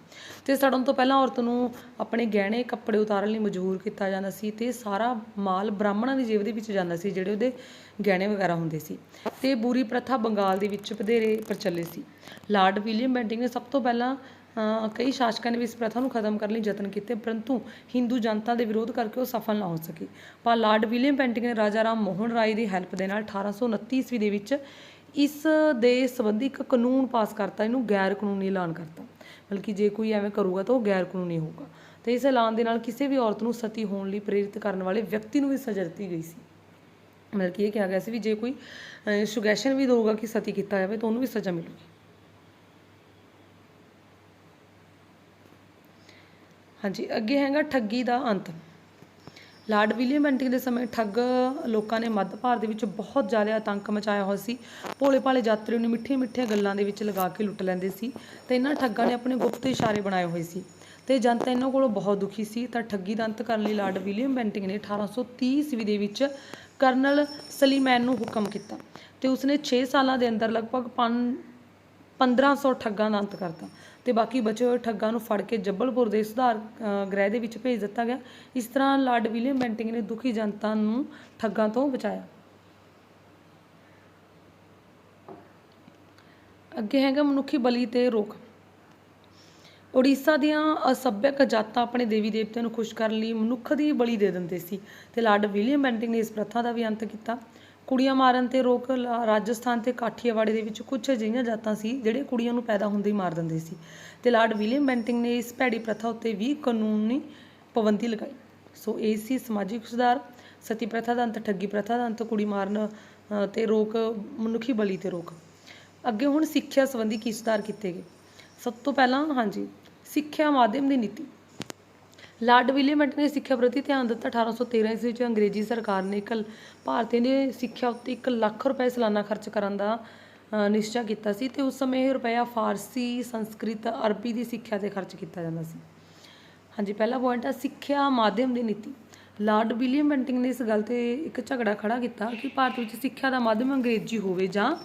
A: ਤੇ ਸੜਨ ਤੋਂ ਪਹਿਲਾਂ ਔਰਤ ਨੂੰ ਆਪਣੇ ਗਹਿਣੇ, ਕੱਪੜੇ ਉਤਾਰਨ ਲਈ ਮਜਬੂਰ ਕੀਤਾ ਜਾਂਦਾ ਸੀ ਤੇ ਸਾਰਾ ਮਾਲ ਬ੍ਰਾਹਮਣਾਂ ਦੀ ਜੇਬ ਦੇ ਵਿੱਚ ਜਾਂਦਾ ਸੀ, ਜਿਹੜੇ ਉਹਦੇ ਗਹਿਣੇ ਵਗੈਰਾ ਹੁੰਦੇ ਸੀ। ਤੇ ਬੁਰੀ ਪ੍ਰਥਾ ਬੰਗਾਲ ਦੇ ਵਿੱਚ ਵਧੇਰੇ ਪ੍ਰਚਲਿਤ ਸੀ। ਲਾਰਡ ਵਿਲੀਅਮ ਬੈਂਟਿੰਗ ਨੇ ਸਭ ਤੋਂ ਪਹਿਲਾਂ ਕਈ ਸ਼ਾਸਕਾਂ ਨੇ ਵੀ ਇਸ ਪ੍ਰਥਾ ਨੂੰ ਖਤਮ ਕਰਨ ਲਈ ਯਤਨ ਕੀਤੇ, ਪਰੰਤੂ ਹਿੰਦੂ ਜਨਤਾ ਦੇ ਵਿਰੋਧ ਕਰਕੇ ਉਹ ਸਫਲ ਨਾ ਹੋ ਸਕੇ। ਪਰ ਲਾਰਡ ਵਿਲੀਅਮ ਪੈਂਟਿੰਗ ਨੇ ਰਾਜਾ ਰਾਮ ਮੋਹਨ ਰਾਏ ਦੀ ਹੈਲਪ ਦੇ ਨਾਲ 1829 ਈਸਵੀ ਦੇ ਵਿੱਚ ਇਸ ਦੇ ਸੰਬੰਧੀ ਇੱਕ ਕਾਨੂੰਨ ਪਾਸ ਕਰਤਾ, ਇਹਨੂੰ ਗੈਰ ਕਾਨੂੰਨੀ ਐਲਾਨ ਕਰਤਾ। ਮਤਲਬ ਕਿ ਜੇ ਕੋਈ ਐਵੇਂ ਕਰੂਗਾ ਤਾਂ ਉਹ ਗੈਰ ਕਾਨੂੰਨੀ ਹੋਊਗਾ। ਤੇ ਇਸ ਐਲਾਨ ਦੇ ਨਾਲ ਕਿਸੇ ਵੀ ਔਰਤ ਨੂੰ ਸਤੀ ਹੋਣ ਲਈ ਪ੍ਰੇਰਿਤ ਕਰਨ ਵਾਲੇ ਵਿਅਕਤੀ ਨੂੰ ਵੀ ਸਜ਼ਾ ਦਿੱਤੀ ਗਈ ਸੀ। ਮਤਲਬ ਕਿ ਇਹ ਕਿਹਾ ਗਿਆ ਸੀ ਵੀ ਜੇ ਕੋਈ ਸੁਗੈਸ਼ਨ ਵੀ ਦਊਗਾ ਕਿ ਸਤੀ ਕੀਤਾ ਜਾਵੇ ਤਾਂ ਉਹਨੂੰ ਵੀ ਸਜ਼ਾ ਮਿਲੂਗੀ। ਹਾਂਜੀ, ਅੱਗੇ ਹੈਗਾ ਠੱਗੀ ਦਾ ਅੰਤ। ਲਾਰਡ ਵਿਲੀਅਮ ਬੈਂਟਿੰਗ ਦੇ ਸਮੇਂ ਠੱਗ ਲੋਕਾਂ ਨੇ ਮੱਧ ਭਾਰਤ ਦੇ ਵਿੱਚ ਬਹੁਤ ਜ਼ਿਆਦਾ ਆਤੰਕ ਮਚਾਇਆ ਹੋਇਆ ਸੀ। ਭੋਲੇ ਭਾਲੇ ਯਾਤਰੀ ਨੂੰ ਮਿੱਠੀਆਂ ਮਿੱਠੀਆਂ ਗੱਲਾਂ ਦੇ ਵਿੱਚ ਲਗਾ ਕੇ ਲੁੱਟ ਲੈਂਦੇ ਸੀ ਤੇ ਇਹਨਾਂ ਠੱਗਾਂ ਨੇ ਆਪਣੇ ਗੁਪਤ ਇਸ਼ਾਰੇ ਬਣਾਏ ਹੋਏ ਸੀ ਤੇ ਜਨਤਾ ਇਹਨਾਂ ਕੋਲੋਂ ਬਹੁਤ ਦੁਖੀ ਸੀ। ਤਾਂ ਠੱਗੀ ਦਾ ਅੰਤ ਕਰਨ ਲਈ ਲਾਰਡ ਵਿਲੀਅਮ ਬੈਂਟਿੰਗ ਨੇ 1830 ਈਸਵੀ ਦੇ ਵਿੱਚ ਕਰਨਲ ਸਲੀਮੈਨ ਨੂੰ ਹੁਕਮ ਕੀਤਾ ਤੇ ਉਸਨੇ 6 ਸਾਲਾਂ ਦੇ ਅੰਦਰ ਲਗਭਗ 1500 ਠੱਗਾਂ ਦਾ ਅੰਤ ਕਰਤਾ। ਤੇ ਬਾਕੀ ਬਚੇ ਹੋਏ ਠੱਗਾਂ ਨੂੰ ਫੜ ਕੇ ਜੱਬਲਪੁਰ ਦੇ ਸੁਧਾਰ ਗ੍ਰਹਿ ਦੇ ਵਿੱਚ ਭੇਜ ਦਿੱਤਾ ਗਿਆ। ਇਸ ਤਰ੍ਹਾਂ ਲਾਰਡ ਵਿਲੀਅਮ ਬੈਂਟਿੰਗ ਨੇ ਦੁਖੀ ਜਨਤਾ ਨੂੰ ਠੱਗਾਂ ਤੋਂ ਬਚਾਇਆ। ਅੱਗੇ ਹੈਗਾ ਮਨੁੱਖੀ ਬਲੀ ਤੇ ਰੋਕ। ਉੜੀਸਾ ਦੀਆਂ ਅਸਭਿਅਕ ਜਾਤਾਂ ਆਪਣੇ ਦੇਵੀ ਦੇਵਤਿਆਂ ਨੂੰ ਖੁਸ਼ ਕਰਨ ਲਈ ਮਨੁੱਖ ਦੀ ਬਲੀ ਦੇ ਦਿੰਦੇ ਸੀ ਤੇ ਲਾਰਡ ਵਿਲੀਅਮ ਬੈਂਟਿੰਗ ਨੇ ਇਸ ਪ੍ਰਥਾ ਦਾ ਵੀ ਅੰਤ ਕੀਤਾ। ਕੁੜੀਆਂ ਮਾਰਨ ਤੇ ਰੋਕ ਲਾ- ਰਾਜਸਥਾਨ ਤੇ ਕਾਠੀਆਵਾੜੀ ਦੇ ਵਿੱਚ ਕੁਝ ਅਜਿਹੀਆਂ ਜਾਤਾਂ ਸੀ ਜਿਹੜੇ ਕੁੜੀਆਂ ਨੂੰ ਪੈਦਾ ਹੁੰਦੇ ਹੀ ਮਾਰ ਦਿੰਦੇ ਸੀ। ਤੇ ਲਾਰਡ ਵਿਲੀਅਮ ਬੈਂਟਿੰਗ ਨੇ ਇਸ ਭੈੜੀ ਪ੍ਰਥਾ ਉੱਤੇ ਵੀ ਕਾਨੂੰਨੀ ਪਾਬੰਦੀ ਲਗਾਈ। ਸੋ ਇਹ ਸੀ ਸਮਾਜਿਕ ਸੁਧਾਰ ਸਤੀ ਪ੍ਰਥਾ ਦਾ ਅੰਤ ਠੱਗੀ ਪ੍ਰਥਾ ਦਾ ਅੰਤ ਕੁੜੀ ਮਾਰਨ ਅ, ਤੇ ਰੋਕ ਮਨੁੱਖੀ ਬਲੀ ਤੇ ਰੋਕ। ਅੱਗੇ ਹੁਣ ਸਿੱਖਿਆ ਸੰਬੰਧੀ ਕੀ ਸੁਧਾਰ ਕੀਤੇ ਗਏ? ਸਭ ਤੋਂ ਪਹਿਲਾਂ ਹਾਂਜੀ ਸਿੱਖਿਆ ਮਾਧਿਅਮ ਦੀ ਨੀਤੀ। ਲਾਰਡ ਵਿਲੀਅਮ ਨੇ ਸਿੱਖਿਆ ਪ੍ਰਤੀ ਧਿਆਨ ਦਿੱਤਾ। 1813 ਈਸਵੀ ਵਿੱਚ ਅੰਗਰੇਜ਼ੀ ਸਰਕਾਰ ਨੇ ਇੱਕ ਭਾਰਤੀਆਂ ਦੀ ਸਿੱਖਿਆ ਉੱਤੇ 1 ਲੱਖ ਰੁਪਏ ਸਾਲਾਨਾ ਖਰਚ ਕਰਨ ਦਾ ਨਿਸ਼ਚਾ ਕੀਤਾ ਸੀ ਤੇ ਉਸ ਸਮੇਂ ਇਹ ਰੁਪਇਆ ਫਾਰਸੀ, ਸੰਸਕ੍ਰਿਤ, ਅਰਬੀ ਦੀ ਸਿੱਖਿਆ ਤੇ ਖਰਚ ਕੀਤਾ ਜਾਂਦਾ ਸੀ। ਹਾਂਜੀ, ਪਹਿਲਾ ਪੁਆਇੰਟ ਆ ਸਿੱਖਿਆ ਮਾਧਿਅਮ ਦੀ ਨੀਤੀ। ਲਾਰਡ ਵਿਲੀਅਮ ਬੈਂਟਿੰਗ ਨੇ ਇਸ ਗੱਲ ਤੇ ਇੱਕ ਝਗੜਾ ਖੜਾ ਕੀਤਾ ਕਿ ਭਾਰਤ ਵਿੱਚ ਸਿੱਖਿਆ ਦਾ ਮਾਧਿਅਮ ਅੰਗਰੇਜ਼ੀ ਹੋਵੇ ਜਾਂ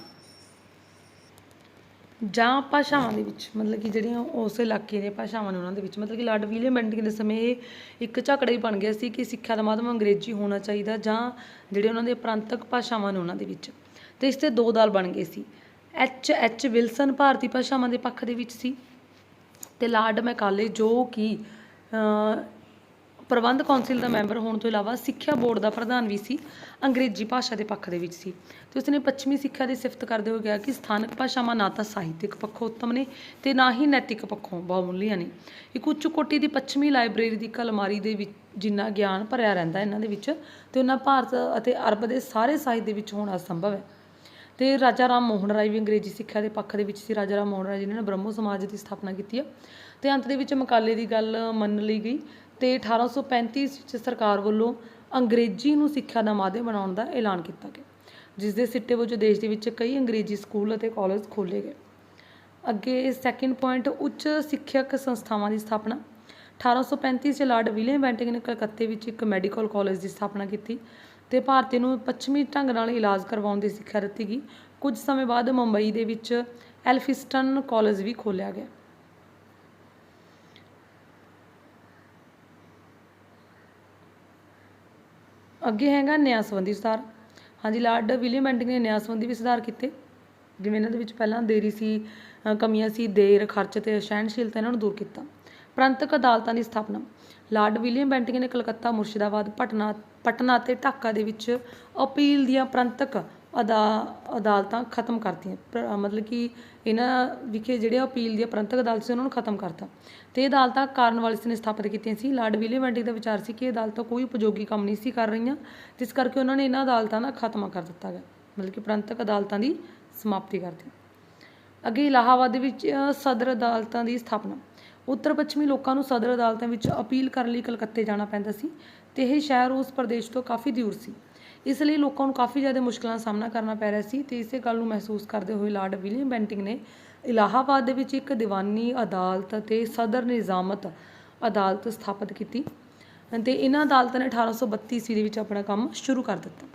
A: ਜਾਂ ਭਾਸ਼ਾਵਾਂ ਦੇ ਵਿੱਚ, ਮਤਲਬ ਕਿ ਜਿਹੜੀਆਂ ਉਸ ਇਲਾਕੇ ਦੀਆਂ ਭਾਸ਼ਾਵਾਂ ਨੇ ਉਹਨਾਂ ਦੇ ਵਿੱਚ, ਮਤਲਬ ਕਿ ਲਾਰਡ ਵਿਲੀਅਮ ਬੈਂਟਿੰਗ ਦੇ ਸਮੇਂ ਇਹ ਇੱਕ ਝਗੜਾ ਹੀ ਬਣ ਗਿਆ ਸੀ ਕਿ ਸਿੱਖਿਆ ਦਾ ਮਾਧਿਅਮ ਅੰਗਰੇਜ਼ੀ ਹੋਣਾ ਚਾਹੀਦਾ ਜਾਂ ਜਿਹੜੇ ਉਹਨਾਂ ਦੇ ਪ੍ਰਾਂਤਕ ਭਾਸ਼ਾਵਾਂ ਨੇ ਉਹਨਾਂ ਦੇ ਵਿੱਚ। ਤੇ ਇਸ ਤੇ ਦੋ ਦਲ ਬਣ ਗਏ ਸੀ। ਐਚ ਐਚ ਵਿਲਸਨ ਭਾਰਤੀ ਭਾਸ਼ਾਵਾਂ ਦੇ ਪੱਖ ਦੇ ਵਿੱਚ ਸੀ। ਤੇ ਲਾਰਡ ਮੈਕਾਲੇ ਜੋ ਕਿ ਪ੍ਰਬੰਧ ਕੌਂਸਲ ਦਾ ਮੈਂਬਰ ਹੋਣ ਤੋਂ ਇਲਾਵਾ ਸਿੱਖਿਆ ਬੋਰਡ ਦਾ ਪ੍ਰਧਾਨ ਵੀ ਸੀ, ਅੰਗਰੇਜ਼ੀ ਭਾਸ਼ਾ ਦੇ ਪੱਖ ਦੇ ਵਿੱਚ ਸੀ। ਤੇ ਉਸਨੇ ਪੱਛਮੀ ਸਿੱਖਿਆ ਦੀ ਸਿਫਤ ਕਰਦੇ ਹੋਏ ਕਿਹਾ ਕਿ ਸਥਾਨਕ ਭਾਸ਼ਾਵਾਂ ਨਾ ਤਾਂ ਸਾਹਿਤਿਕ ਪੱਖੋਂ ਉੱਤਮ ਨੇ ਤੇ ਨਾ ਹੀ ਨੈਤਿਕ ਪੱਖੋਂ ਬਹੁਮੁੱਲੀਆਂ ਨੇ। ਇੱਕ ਉੱਚ ਕੋਟੀ ਦੀ ਪੱਛਮੀ ਲਾਇਬ੍ਰੇਰੀ ਦੀ ਇੱਕ ਦੇ ਵਿੱਚ ਜਿੰਨਾ ਗਿਆਨ ਭਰਿਆ ਰਹਿੰਦਾ ਇਹਨਾਂ ਦੇ ਵਿੱਚ ਤੇ ਉਹਨਾਂ ਭਾਰਤ ਅਤੇ ਅਰਬ ਦੇ ਸਾਰੇ ਸਾਹਿਤ ਦੇ ਵਿੱਚ ਹੋਣਾ ਸੰਭਵ ਹੈ। ਤੇ ਰਾਜਾ ਰਾਮ ਮੋਹਨ ਰਾਏ ਵੀ ਅੰਗਰੇਜ਼ੀ ਸਿੱਖਿਆ ਦੇ ਪੱਖ ਦੇ ਵਿੱਚ ਸੀ। ਰਾਜਾ ਰਾਮ ਮੋਹਨ ਰਾਏ ਜਿਨ੍ਹਾਂ ਨੇ ਬ੍ਰਹਮੋ ਸਮਾਜ ਦੀ ਸਥਾਪਨਾ ਕੀਤੀ ਹੈ ਤੇ ਅੰਤ ਦੇ ਵਿੱਚ ਮਕਾਲੇ ਦੀ ਗੱਲ ਮੰਨ ਲਈ ਗਈ। ਤੇ 1835 ਵਿੱਚ ਸਰਕਾਰ ਵੱਲੋਂ ਅੰਗਰੇਜ਼ੀ ਨੂੰ ਸਿੱਖਿਆ ਦਾ ਮਾਧਿਅਮ ਬਣਾਉਣ ਦਾ ਐਲਾਨ ਕੀਤਾ ਗਿਆ ਜਿਸ ਦੇ ਸਿੱਟੇ ਵਜੋਂ ਦੇਸ਼ ਦੇ ਵਿੱਚ ਕਈ ਅੰਗਰੇਜ਼ੀ ਸਕੂਲ ਅਤੇ ਕਾਲਜ ਖੋਲ੍ਹੇ ਗਏ। ਅੱਗੇ ਸੈਕਿੰਡ ਪੁਆਇੰਟ ਉੱਚ ਸਿੱਖਿਅਕ ਸੰਸਥਾਵਾਂ ਦੀ ਸਥਾਪਨਾ। 1835 ਚ ਲਾਰਡ ਵਿਲੀਅਮ ਬੈਂਟਿੰਗ ਨੇ ਕਲਕੱਤੇ ਵਿੱਚ ਇੱਕ ਮੈਡੀਕਲ ਕਾਲਜ ਦੀ ਸਥਾਪਨਾ ਕੀਤੀ ਤੇ ਭਾਰਤੀ ਨੂੰ ਪੱਛਮੀ ਢੰਗ ਨਾਲ ਇਲਾਜ ਕਰਵਾਉਣ ਦੀ ਸਿੱਖਿਆ ਦਿੱਤੀ ਗਈ। ਕੁਝ ਸਮੇਂ ਬਾਅਦ ਮੁੰਬਈ ਦੇ ਵਿੱਚ ਐਲਫਿਸਟਨ ਕਾਲਜ ਵੀ ਖੋਲ੍ਹਿਆ ਗਿਆ। ਅੱਗੇ ਹੈਗਾ ਨਿਆਂ ਸੰਬੰਧੀ ਸੁਧਾਰ। ਹਾਂਜੀ ਲਾਰਡ ਵਿਲੀਅਮ ਬੈਂਟਿੰਗ ਨੇ ਨਿਆਂ ਸੰਬੰਧੀ ਵੀ ਸੁਧਾਰ ਕੀਤੇ। ਜਿਵੇਂ ਇਹਨਾਂ ਦੇ ਵਿੱਚ ਪਹਿਲਾਂ ਦੇਰੀ ਸੀ ਕਮੀਆਂ ਸੀ, ਦੇਰ, ਖਰਚ ਤੇ ਸਹਿਣਸ਼ੀਲਤਾ ਇਹਨਾਂ ਨੂੰ ਦੂਰ ਕੀਤਾ। ਪ੍ਰੰਤਕ ਅਦਾਲਤਾਂ ਦੀ ਸਥਾਪਨਾ। ਲਾਰਡ ਵਿਲੀਅਮ ਬੈਂਟਿੰਗ ਨੇ ਕਲਕੱਤਾ ਮੁਰਸ਼ਿਦਾਬਾਦ ਪਟਨਾ ਪਟਨਾ ਅਤੇ ਢਾਕਾ ਦੇ ਵਿੱਚ ਅਪੀਲ ਦੀਆਂ ਪ੍ਰੰਤਕ ਅਦਾ, ਅਦਾਲਤਾਂ ਖਤਮ ਕਰਤੀਆਂ। ਪ੍ਰ- ਮਤਲਬ ਕਿ ਇਹਨਾਂ ਵਿਖੇ ਜਿਹੜੇ ਅਪੀਲ ਦੀਆਂ ਪ੍ਰੰਤਕ ਅਦਾਲਤ ਸੀ, ਉਹਨਾਂ ਨੂੰ ਖਤਮ ਕਰਤਾ। ਤੇ ਇਹ ਅਦਾਲਤਾਂ ਕਾਰਨਵਾਲਿਸ ਨੇ ਸਥਾਪਿਤ ਕੀਤੀਆਂ ਸੀ। ਲਾਰਡ ਵਿਲੀਅਮ ਬੈਂਟਿੰਗ ਦਾ ਵਿਚਾਰ ਸੀ ਕਿ ਇਹ ਅਦਾਲਤਾਂ ਕੋਈ ਉਪਯੋਗੀ ਕੰਮ ਨਹੀਂ ਸੀ ਕਰ ਰਹੀਆਂ, ਜਿਸ ਕਰਕੇ ਉਹਨਾਂ ਨੇ ਇਹਨਾਂ ਅਦਾਲਤਾਂ ਦਾ ਖਾਤਮਾ ਕਰ ਦਿੱਤਾ ਗਿਆ। ਮਤਲਬ ਕਿ ਪ੍ਰੰਤਕ ਅਦਾਲਤਾਂ ਦੀ ਸਮਾਪਤੀ ਕਰ ਦਿੱਤੀ। ਅੱਗੇ ਇਲਾਹਾਬਾਦ ਦੇ ਵਿੱਚ ਸਦਰ ਅਦਾਲਤਾਂ ਦੀ ਸਥਾਪਨਾ। ਉੱਤਰ ਪੱਛਮੀ ਲੋਕਾਂ ਨੂੰ ਸਦਰ ਅਦਾਲਤਾਂ ਵਿੱਚ ਅਪੀਲ ਕਰਨ ਲਈ ਕਲਕੱਤੇ ਜਾਣਾ ਪੈਂਦਾ ਸੀ। ਤੇ ਇਹ ਸ਼ਹਿਰ ਉਸ ਪ੍ਰਦੇਸ਼ ਤੋਂ ਕਾਫੀ ਦੂਰ ਸੀ। ਇਸ ਲਈ ਲੋਕਾਂ ਨੂੰ ਕਾਫੀ ਜ਼ਿਆਦਾ ਮੁਸ਼ਕਲਾਂ ਦਾ ਸਾਹਮਣਾ ਕਰਨਾ ਪੈ ਰਿਹਾ ਸੀ ਤੇ ਇਸੇ ਗੱਲ ਨੂੰ ਮਹਿਸੂਸ ਕਰਦੇ ਹੋਏ ਲਾਰਡ ਵਿਲੀਅਮ ਬੈਂਟਿੰਗ ਨੇ ਇਲਾਹਾਬਾਦ ਦੇ ਵਿੱਚ ਇੱਕ ਦੀਵਾਨੀ ਅਦਾਲਤ ਤੇ ਸਦਰ ਨਿਜ਼ਾਮਤ ਅਦਾਲਤ ਸਥਾਪਿਤ ਕੀਤੀ ਤੇ ਇਹਨਾਂ ਅਦਾਲਤਾਂ ਨੇ 1832 ਈਸਵੀ ਦੇ ਵਿੱਚ ਆਪਣਾ ਕੰਮ ਸ਼ੁਰੂ ਕਰ ਦਿੱਤਾ।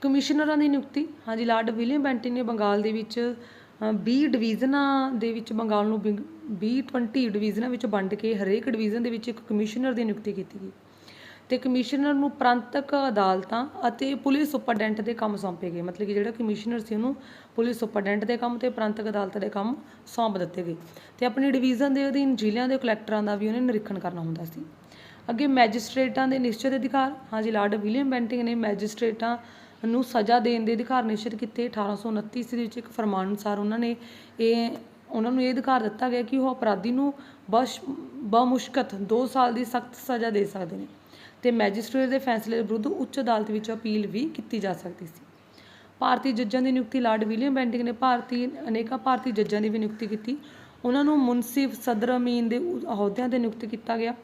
A: ਕਮਿਸ਼ਨਰਾਂ ਦੀ ਨਿਯੁਕਤੀ, ਹਾਂਜੀ, ਲਾਰਡ ਵਿਲੀਅਮ ਬੈਂਟਿੰਗ ਨੇ ਬੰਗਾਲ ਦੇ ਵਿੱਚ 20 ਡਿਵੀਜ਼ਨਾਂ ਦੇ ਵਿੱਚ ਬੰਗਾਲ ਨੂੰ 20 20 ਡਿਵੀਜ਼ਨਾਂ ਵਿੱਚ ਵੰਡ ਕੇ ਹਰੇਕ ਡਿਵੀਜ਼ਨ ਦੇ ਵਿੱਚ ਇੱਕ ਕਮਿਸ਼ਨਰ ਦੀ ਨਿਯੁਕਤੀ ਕੀਤੀ ਗਈ। ਤੇ ਕਮਿਸ਼ਨਰ ਨੂੰ ਪ੍ਰਾਂਤਕ ਅਦਾਲਤਾਂ ਅਤੇ ਪੁਲਿਸ ਸੁਪਰਡੈਂਟ ਦੇ ਕੰਮ ਸੌਂਪੇ ਗਏ। ਮਤਲਬ ਕਿ ਜਿਹੜਾ ਕਮਿਸ਼ਨਰ ਸੀ ਉਹਨੂੰ ਪੁਲਿਸ ਸੁਪਰਡੈਂਟ ਦੇ ਕੰਮ ਤੇ ਪ੍ਰਾਂਤਕ ਅਦਾਲਤ ਦੇ ਕੰਮ ਸੌਂਪ ਦਿੱਤੇ ਗਏ। ਤੇ ਆਪਣੀ ਡਿਵੀਜ਼ਨ ਦੇ ਅਧੀਨ ਜ਼ਿਲ੍ਹਿਆਂ ਦੇ ਕਲੈਕਟਰਾਂ ਦਾ ਵੀ ਉਹਨੇ ਨਿਰੀਖਣ ਕਰਨਾ ਹੁੰਦਾ ਸੀ। ਅੱਗੇ ਮੈਜਿਸਟ੍ਰੇਟਾਂ ਦੇ ਨਿਸ਼ਚਿਤ ਅਧਿਕਾਰ। ਹਾਂਜੀ ਲਾਰਡ ਵਿਲੀਅਮ ਬੈਂਟਿੰਗ ਨੇ ਮੈਜਿਸਟ੍ਰੇਟਾਂ ਨੂੰ ਸਜ਼ਾ ਦੇਣ ਦੇ ਅਧਿਕਾਰ ਨਿਸ਼ਚਿਤ ਕੀਤੇ। 1829 ਈਸਵੀ ਵਿੱਚ ਇੱਕ ਫਰਮਾਨ ਅਨੁਸਾਰ ਉਹਨਾਂ ਨੇ ਇਹ, ਉਹਨਾਂ ਨੂੰ ਇਹ ਅਧਿਕਾਰ ਦਿੱਤਾ ਗਿਆ ਕਿ ਉਹ ਅਪਰਾਧੀ ਨੂੰ ਬਸ਼, ਬਮੁਸ਼ਕਤ 2 ਸਾਲ ਦੀ ਸਖਤ ਸਜ਼ਾ ਦੇ ਸਕਦੇ ਨੇ ਤੇ ਮੈਜਿਸਟ੍ਰੇਟ ਦੇ ਫੈਸਲੇ ਦੇ ਵਿਰੁੱਧ ਉੱਚ ਅਦਾਲਤ ਵਿੱਚ ਅਪੀਲ ਵੀ ਕੀਤੀ ਜਾ ਸਕਦੀ ਸੀ। ਭਾਰਤੀ ਜੱਜਾਂ ਦੀ ਨਿਯੁਕਤੀ ਲਾਰਡ ਵਿਲੀਅਮ ਬੈਂਟਿੰਗ ਨੇ ਭਾਰਤੀ, ਅਨੇਕਾਂ ਭਾਰਤੀ ਜੱਜਾਂ ਦੀ ਵੀ ਨਿਯੁਕਤੀ ਕੀਤੀ। ਉਹਨਾਂ ਨੂੰ ਮੁਨਸਿਫ ਸਦਰ ਅਮੀਨ ਦੇ ਅਹੁਦਿਆਂ ਤੇ ਨਿਯੁਕਤ ਕੀਤਾ ਗਿਆ।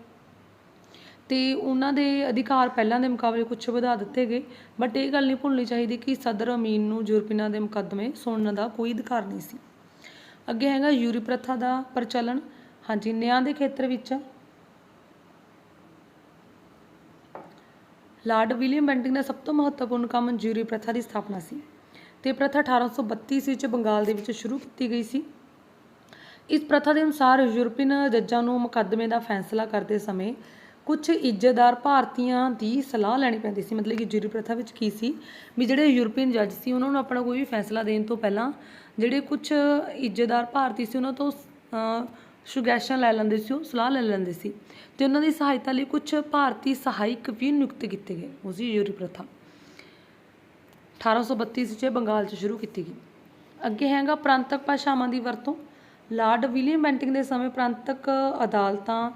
A: ਤੇ ਉਹਨਾਂ ਦੇ ਅਧਿਕਾਰ ਪਹਿਲਾਂ ਦੇ ਮੁਕਾਬਲੇ ਕੁਝ ਵਧਾ ਦਿੱਤੇ ਗਏ ਬਟ ਇਹ ਗੱਲ ਨਹੀਂ ਭੁੱਲਣੀ ਚਾਹੀਦੀ ਕਿ ਸਦਰ ਅਮੀਨ ਨੂੰ ਯੂਰਪੀਨਾਂ ਦੇ ਮੁਕੱਦਮੇ ਸੁਣਨ ਦਾ ਕੋਈ ਅਧਿਕਾਰ ਨਹੀਂ ਸੀ। ਅੱਗੇ ਹੈਗਾ ਯੂਰੀ ਪ੍ਰਥਾ ਦਾ ਪ੍ਰਚਲਨ। ਹਾਂਜੀ, ਨਿਆਂ ਦੇ ਖੇਤਰ ਵਿੱਚ ਲਾਰਡ ਵਿਲੀਅਮ ਬੈਂਟਿੰਗ ਦਾ ਸਭ ਤੋਂ ਮਹੱਤਵਪੂਰਨ ਕੰਮ ਜੂਰੀ ਪ੍ਰਥਾ ਦੀ ਸਥਾਪਨਾ ਸੀ ਤੇ ਇਹ ਪ੍ਰਥਾ 1832 ਈਸਵੀ ਵਿੱਚ ਬੰਗਾਲ ਦੇ ਵਿੱਚ ਸ਼ੁਰੂ ਕੀਤੀ ਗਈ ਸੀ। ਇਸ ਪ੍ਰਥਾ ਦੇ ਅਨੁਸਾਰ ਯੂਰਪੀਅਨ ਜੱਜਾਂ ਨੂੰ ਮੁਕੱਦਮੇ ਦਾ ਫੈਸਲਾ ਕਰਦੇ ਸਮੇਂ ਕੁਝ ਇੱਜ਼ਤਦਾਰ ਭਾਰਤੀਆਂ ਦੀ ਸਲਾਹ ਲੈਣੀ ਪੈਂਦੀ ਸੀ। ਮਤਲਬ ਕਿ ਜੂਰੀ ਪ੍ਰਥਾ ਵਿੱਚ ਕੀ ਸੀ? ਵੀ ਜਿਹੜੇ ਯੂਰਪੀਅਨ ਜੱਜ ਸੀ, ਉਹਨਾਂ ਨੂੰ ਆਪਣਾ ਕੋਈ ਵੀ ਫੈਸਲਾ ਦੇਣ ਤੋਂ ਪਹਿਲਾਂ ਜਿਹੜੇ ਕੁਝ ਇੱਜ਼ਤਦਾਰ ਭਾਰਤੀ ਸੀ, ਉਹਨਾਂ ਤੋਂ ਸੁਗੈਸ਼ਨ ਲੈ ਲੈਂਦੇ ਸੀ, ਉਹ ਸਲਾਹ ਲੈ ਲੈਂਦੇ ਸੀ। ਤੇ ਉਹਨਾਂ ਦੀ ਸਹਾਇਤਾ ਲਈ ਕੁਝ ਭਾਰਤੀ ਸਹਾਇਕ ਵੀ ਨਿਯੁਕਤ ਕੀਤੇ ਗਏ ਉਸ ਦੀ ਯੂਰੀ ਪ੍ਰਥਾ। 1832 ਵਿੱਚ ਬੰਗਾਲ 'ਚ ਸ਼ੁਰੂ ਕੀਤੀ ਗਈ। ਅੱਗੇ ਹੈਗਾ ਪ੍ਰਾਂਤਕ ਭਾਸ਼ਾਵਾਂ ਦੀ ਵਰਤੋਂ। ਲਾਰਡ ਵਿਲੀਅਮ ਬੈਂਟਿੰਗ ਦੇ ਸਮੇਂ ਪ੍ਰਾਂਤਕ ਅਦਾਲਤਾਂ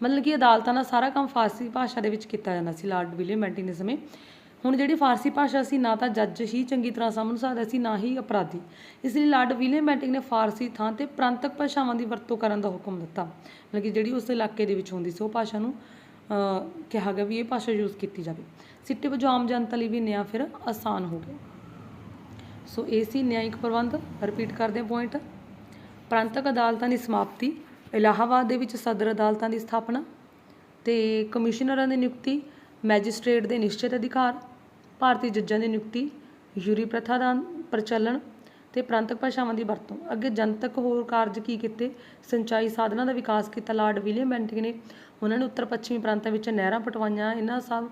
A: ਮਤਲਬ ਕਿ ਅਦਾਲਤਾਂ ਦਾ ਸਾਰਾ ਕੰਮ ਫਾਰਸੀ ਭਾਸ਼ਾ ਦੇ ਵਿੱਚ ਕੀਤਾ ਜਾਂਦਾ ਸੀ, ਲਾਰਡ ਵਿਲੀਅਮ ਬੈਂਟਿੰਗ ਦੇ ਸਮੇਂ ਹੁਣ ਜਿਹੜੀ ਫਾਰਸੀ ਭਾਸ਼ਾ ਸੀ, ਨਾ ਤਾਂ ਜੱਜ ਹੀ ਚੰਗੀ ਤਰ੍ਹਾਂ ਸਮਝ ਸਕਦਾ ਸੀ, ਨਾ ਹੀ ਅਪਰਾਧੀ। ਇਸ ਲਈ ਲਾਰਡ ਵਿਲੀਅਮ ਬੈਂਟਿੰਗ ਨੇ ਫਾਰਸੀ ਥਾਂ ਤੇ ਪ੍ਰਾਂਤਕ ਭਾਸ਼ਾਵਾਂ ਦੀ ਵਰਤੋਂ ਕਰਨ ਦਾ ਹੁਕਮ ਦਿੱਤਾ। ਮਤਲਬ ਕਿ ਜਿਹੜੀ ਉਸ ਇਲਾਕੇ ਦੇ ਵਿੱਚ ਹੁੰਦੀ ਸੀ, ਉਹ ਭਾਸ਼ਾ ਨੂੰ ਕਿਹਾ ਗਿਆ ਵੀ ਇਹ ਭਾਸ਼ਾ ਯੂਜ਼ ਕੀਤੀ ਜਾਵੇ। ਸਿੱਟੇ ਵਜੋਂ ਆਮ ਜਨਤਾ ਲਈ ਵੀ ਨਿਆਂ ਫਿਰ ਆਸਾਨ ਹੋ ਗਿਆ। ਸੋ ਇਹ ਸੀ ਨਿਆਂਇਕ ਪ੍ਰਬੰਧ। ਰਿਪੀਟ ਕਰਦੇ ਪੁਆਇੰਟ ਪ੍ਰਾਂਤਕ ਅਦਾਲਤਾਂ ਦੀ ਸਮਾਪਤੀ। ਇਲਾਹਾਬਾਦ ਦੇ ਵਿੱਚ ਸਦਰ ਅਦਾਲਤਾਂ ਦੀ ਸਥਾਪਨਾ ਤੇ ਕਮਿਸ਼ਨਰਾਂ ਦੀ ਨਿਯੁਕਤੀ, ਮੈਜਿਸਟ੍ਰੇਟ ਦੇ ਨਿਸ਼ਚਿਤ ਅਧਿਕਾਰ, ਭਾਰਤੀ ਜੱਜਾਂ ਦੀ ਨਿਯੁਕਤੀ, ਯੂਰੀ ਪ੍ਰਥਾ ਦਾ ਪ੍ਰਚਲਨ ਤੇ ਪ੍ਰਾਂਤਕ ਭਾਸ਼ਾਵਾਂ ਦੀ ਵਰਤੋਂ। ਅੱਗੇ ਜਨਤਕ ਹੋਰ ਕਾਰਜ ਕੀ ਕੀਤੇ? ਸਿੰਚਾਈ ਸਾਧਨਾਂ ਦਾ ਵਿਕਾਸ ਕੀਤਾ, ਲਾਰਡ ਵਿਲੀਅਮ ਬੈਂਟਿੰਗ ਨੇ। ਉਹਨਾਂ ਨੇ ਉੱਤਰ ਪੱਛਮੀ ਪ੍ਰਾਂਤਾਂ ਵਿੱਚ ਨਹਿਰਾਂ ਪਟਵਾਈਆਂ। ਇਹਨਾਂ ਸਭ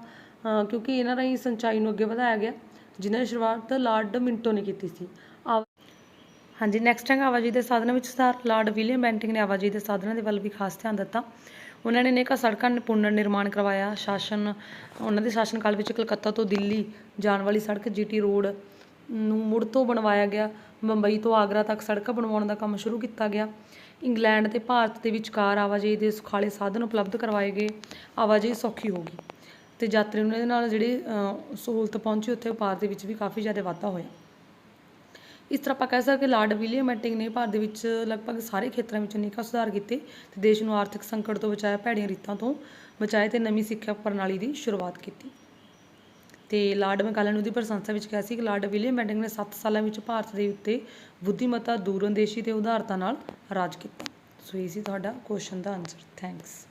A: ਕਿਉਂਕਿ ਇਹਨਾਂ ਰਾਹੀਂ ਸਿੰਚਾਈ ਨੂੰ ਅੱਗੇ ਵਧਾਇਆ ਗਿਆ, ਜਿਨ੍ਹਾਂ ਦੀ ਸ਼ੁਰੂਆਤ ਲਾਰਡ ਮਿੰਟੋ ਨੇ ਕੀਤੀ ਸੀ। ਹਾਂਜੀ ਨੈਕਸਟ ਹੈਗਾ ਆਵਾਜਾਈ ਦੇ ਸਾਧਨਾਂ ਵਿੱਚ ਸੁਧਾਰ। ਲਾਰਡ ਵਿਲੀਅਮ ਬੈਂਟਿੰਗ ਨੇ ਆਵਾਜਾਈ ਦੇ ਸਾਧਨਾਂ ਦੇ ਵੱਲ ਵੀ ਖਾਸ ਧਿਆਨ ਦਿੱਤਾ। ਉਹਨਾਂ ਨੇ ਅਨੇਕਾਂ ਸੜਕਾਂ ਦਾ ਪੁਨਰ ਨਿਰਮਾਣ ਕਰਵਾਇਆ। ਸ਼ਾਸਨ, ਉਹਨਾਂ ਦੇ ਸ਼ਾਸਨ ਕਾਲ ਵਿੱਚ ਕਲਕੱਤਾ ਤੋਂ ਦਿੱਲੀ ਜਾਣ ਵਾਲੀ ਸੜਕ ਜੀਟੀ ਰੋਡ ਨੂੰ ਮੁੜ ਤੋਂ ਬਣਵਾਇਆ ਗਿਆ। ਮੁੰਬਈ ਤੋਂ ਆਗਰਾ ਤੱਕ ਸੜਕਾਂ ਬਣਵਾਉਣ ਦਾ ਕੰਮ ਸ਼ੁਰੂ ਕੀਤਾ ਗਿਆ। ਇੰਗਲੈਂਡ ਤੇ ਭਾਰਤ ਦੇ ਵਿਚਕਾਰ ਆਵਾਜਾਈ ਦੇ ਸੁਖਾਲੇ ਸਾਧਨ ਉਪਲਬਧ ਕਰਵਾਏ ਗਏ। ਆਵਾਜਾਈ ਸੌਖੀ ਹੋ ਗਈ ਤੇ ਯਾਤਰੀ ਨੂੰ ਇਹਦੇ ਨਾਲ ਜਿਹੜੀ ਸਹੂਲਤ ਪਹੁੰਚੀ, ਉੱਥੇ ਵਪਾਰ ਦੇ ਵਿੱਚ ਵੀ ਕਾਫੀ ਜ਼ਿਆਦਾ ਵਾਧਾ ਹੋਇਆ। ਇਸ ਤਰ੍ਹਾਂ ਆਪਾਂ ਕਹਿ ਸਕਦੇ ਕਿ ਲਾਰਡ ਵਿਲੀਅਮ ਬੈਂਟਿੰਗ ਨੇ ਭਾਰਤ ਦੇ ਵਿੱਚ ਲਗਭਗ ਸਾਰੇ ਖੇਤਰਾਂ ਵਿੱਚ ਅਨੇਕਾਂ ਸੁਧਾਰ ਕੀਤੇ ਤੇ ਦੇਸ਼ ਨੂੰ ਆਰਥਿਕ ਸੰਕਟ ਤੋਂ ਬਚਾਇਆ, ਭੈੜੀਆਂ ਰੀਤਾਂ ਤੋਂ ਬਚਾਇਆ ਤੇ ਨਵੀਂ ਸਿੱਖਿਆ ਪ੍ਰਣਾਲੀ ਦੀ ਸ਼ੁਰੂਆਤ ਕੀਤੀ। ਤੇ ਲਾਰਡ ਮੈਕਾਲੇ ਨੇ ਉਹਦੀ ਪ੍ਰਸ਼ੰਸਾ ਵਿੱਚ ਕਿਹਾ ਸੀ ਕਿ ਲਾਰਡ ਵਿਲੀਅਮ ਬੈਂਟਿੰਗ ਨੇ 7 ਸਾਲਾਂ ਵਿੱਚ ਭਾਰਤ ਦੇ ਉੱਤੇ ਬੁੱਧੀਮੱਤਾ, ਦੂਰਅੰਦੇਸ਼ੀ ਤੇ ਉਦਾਰਤਾ ਨਾਲ ਰਾਜ ਕੀਤਾ। ਸੋ ਇਹ ਸੀ ਤੁਹਾਡਾ ਕੁਐਸਚਨ ਦਾ ਆਨਸਰ ਥੈਂਕਸ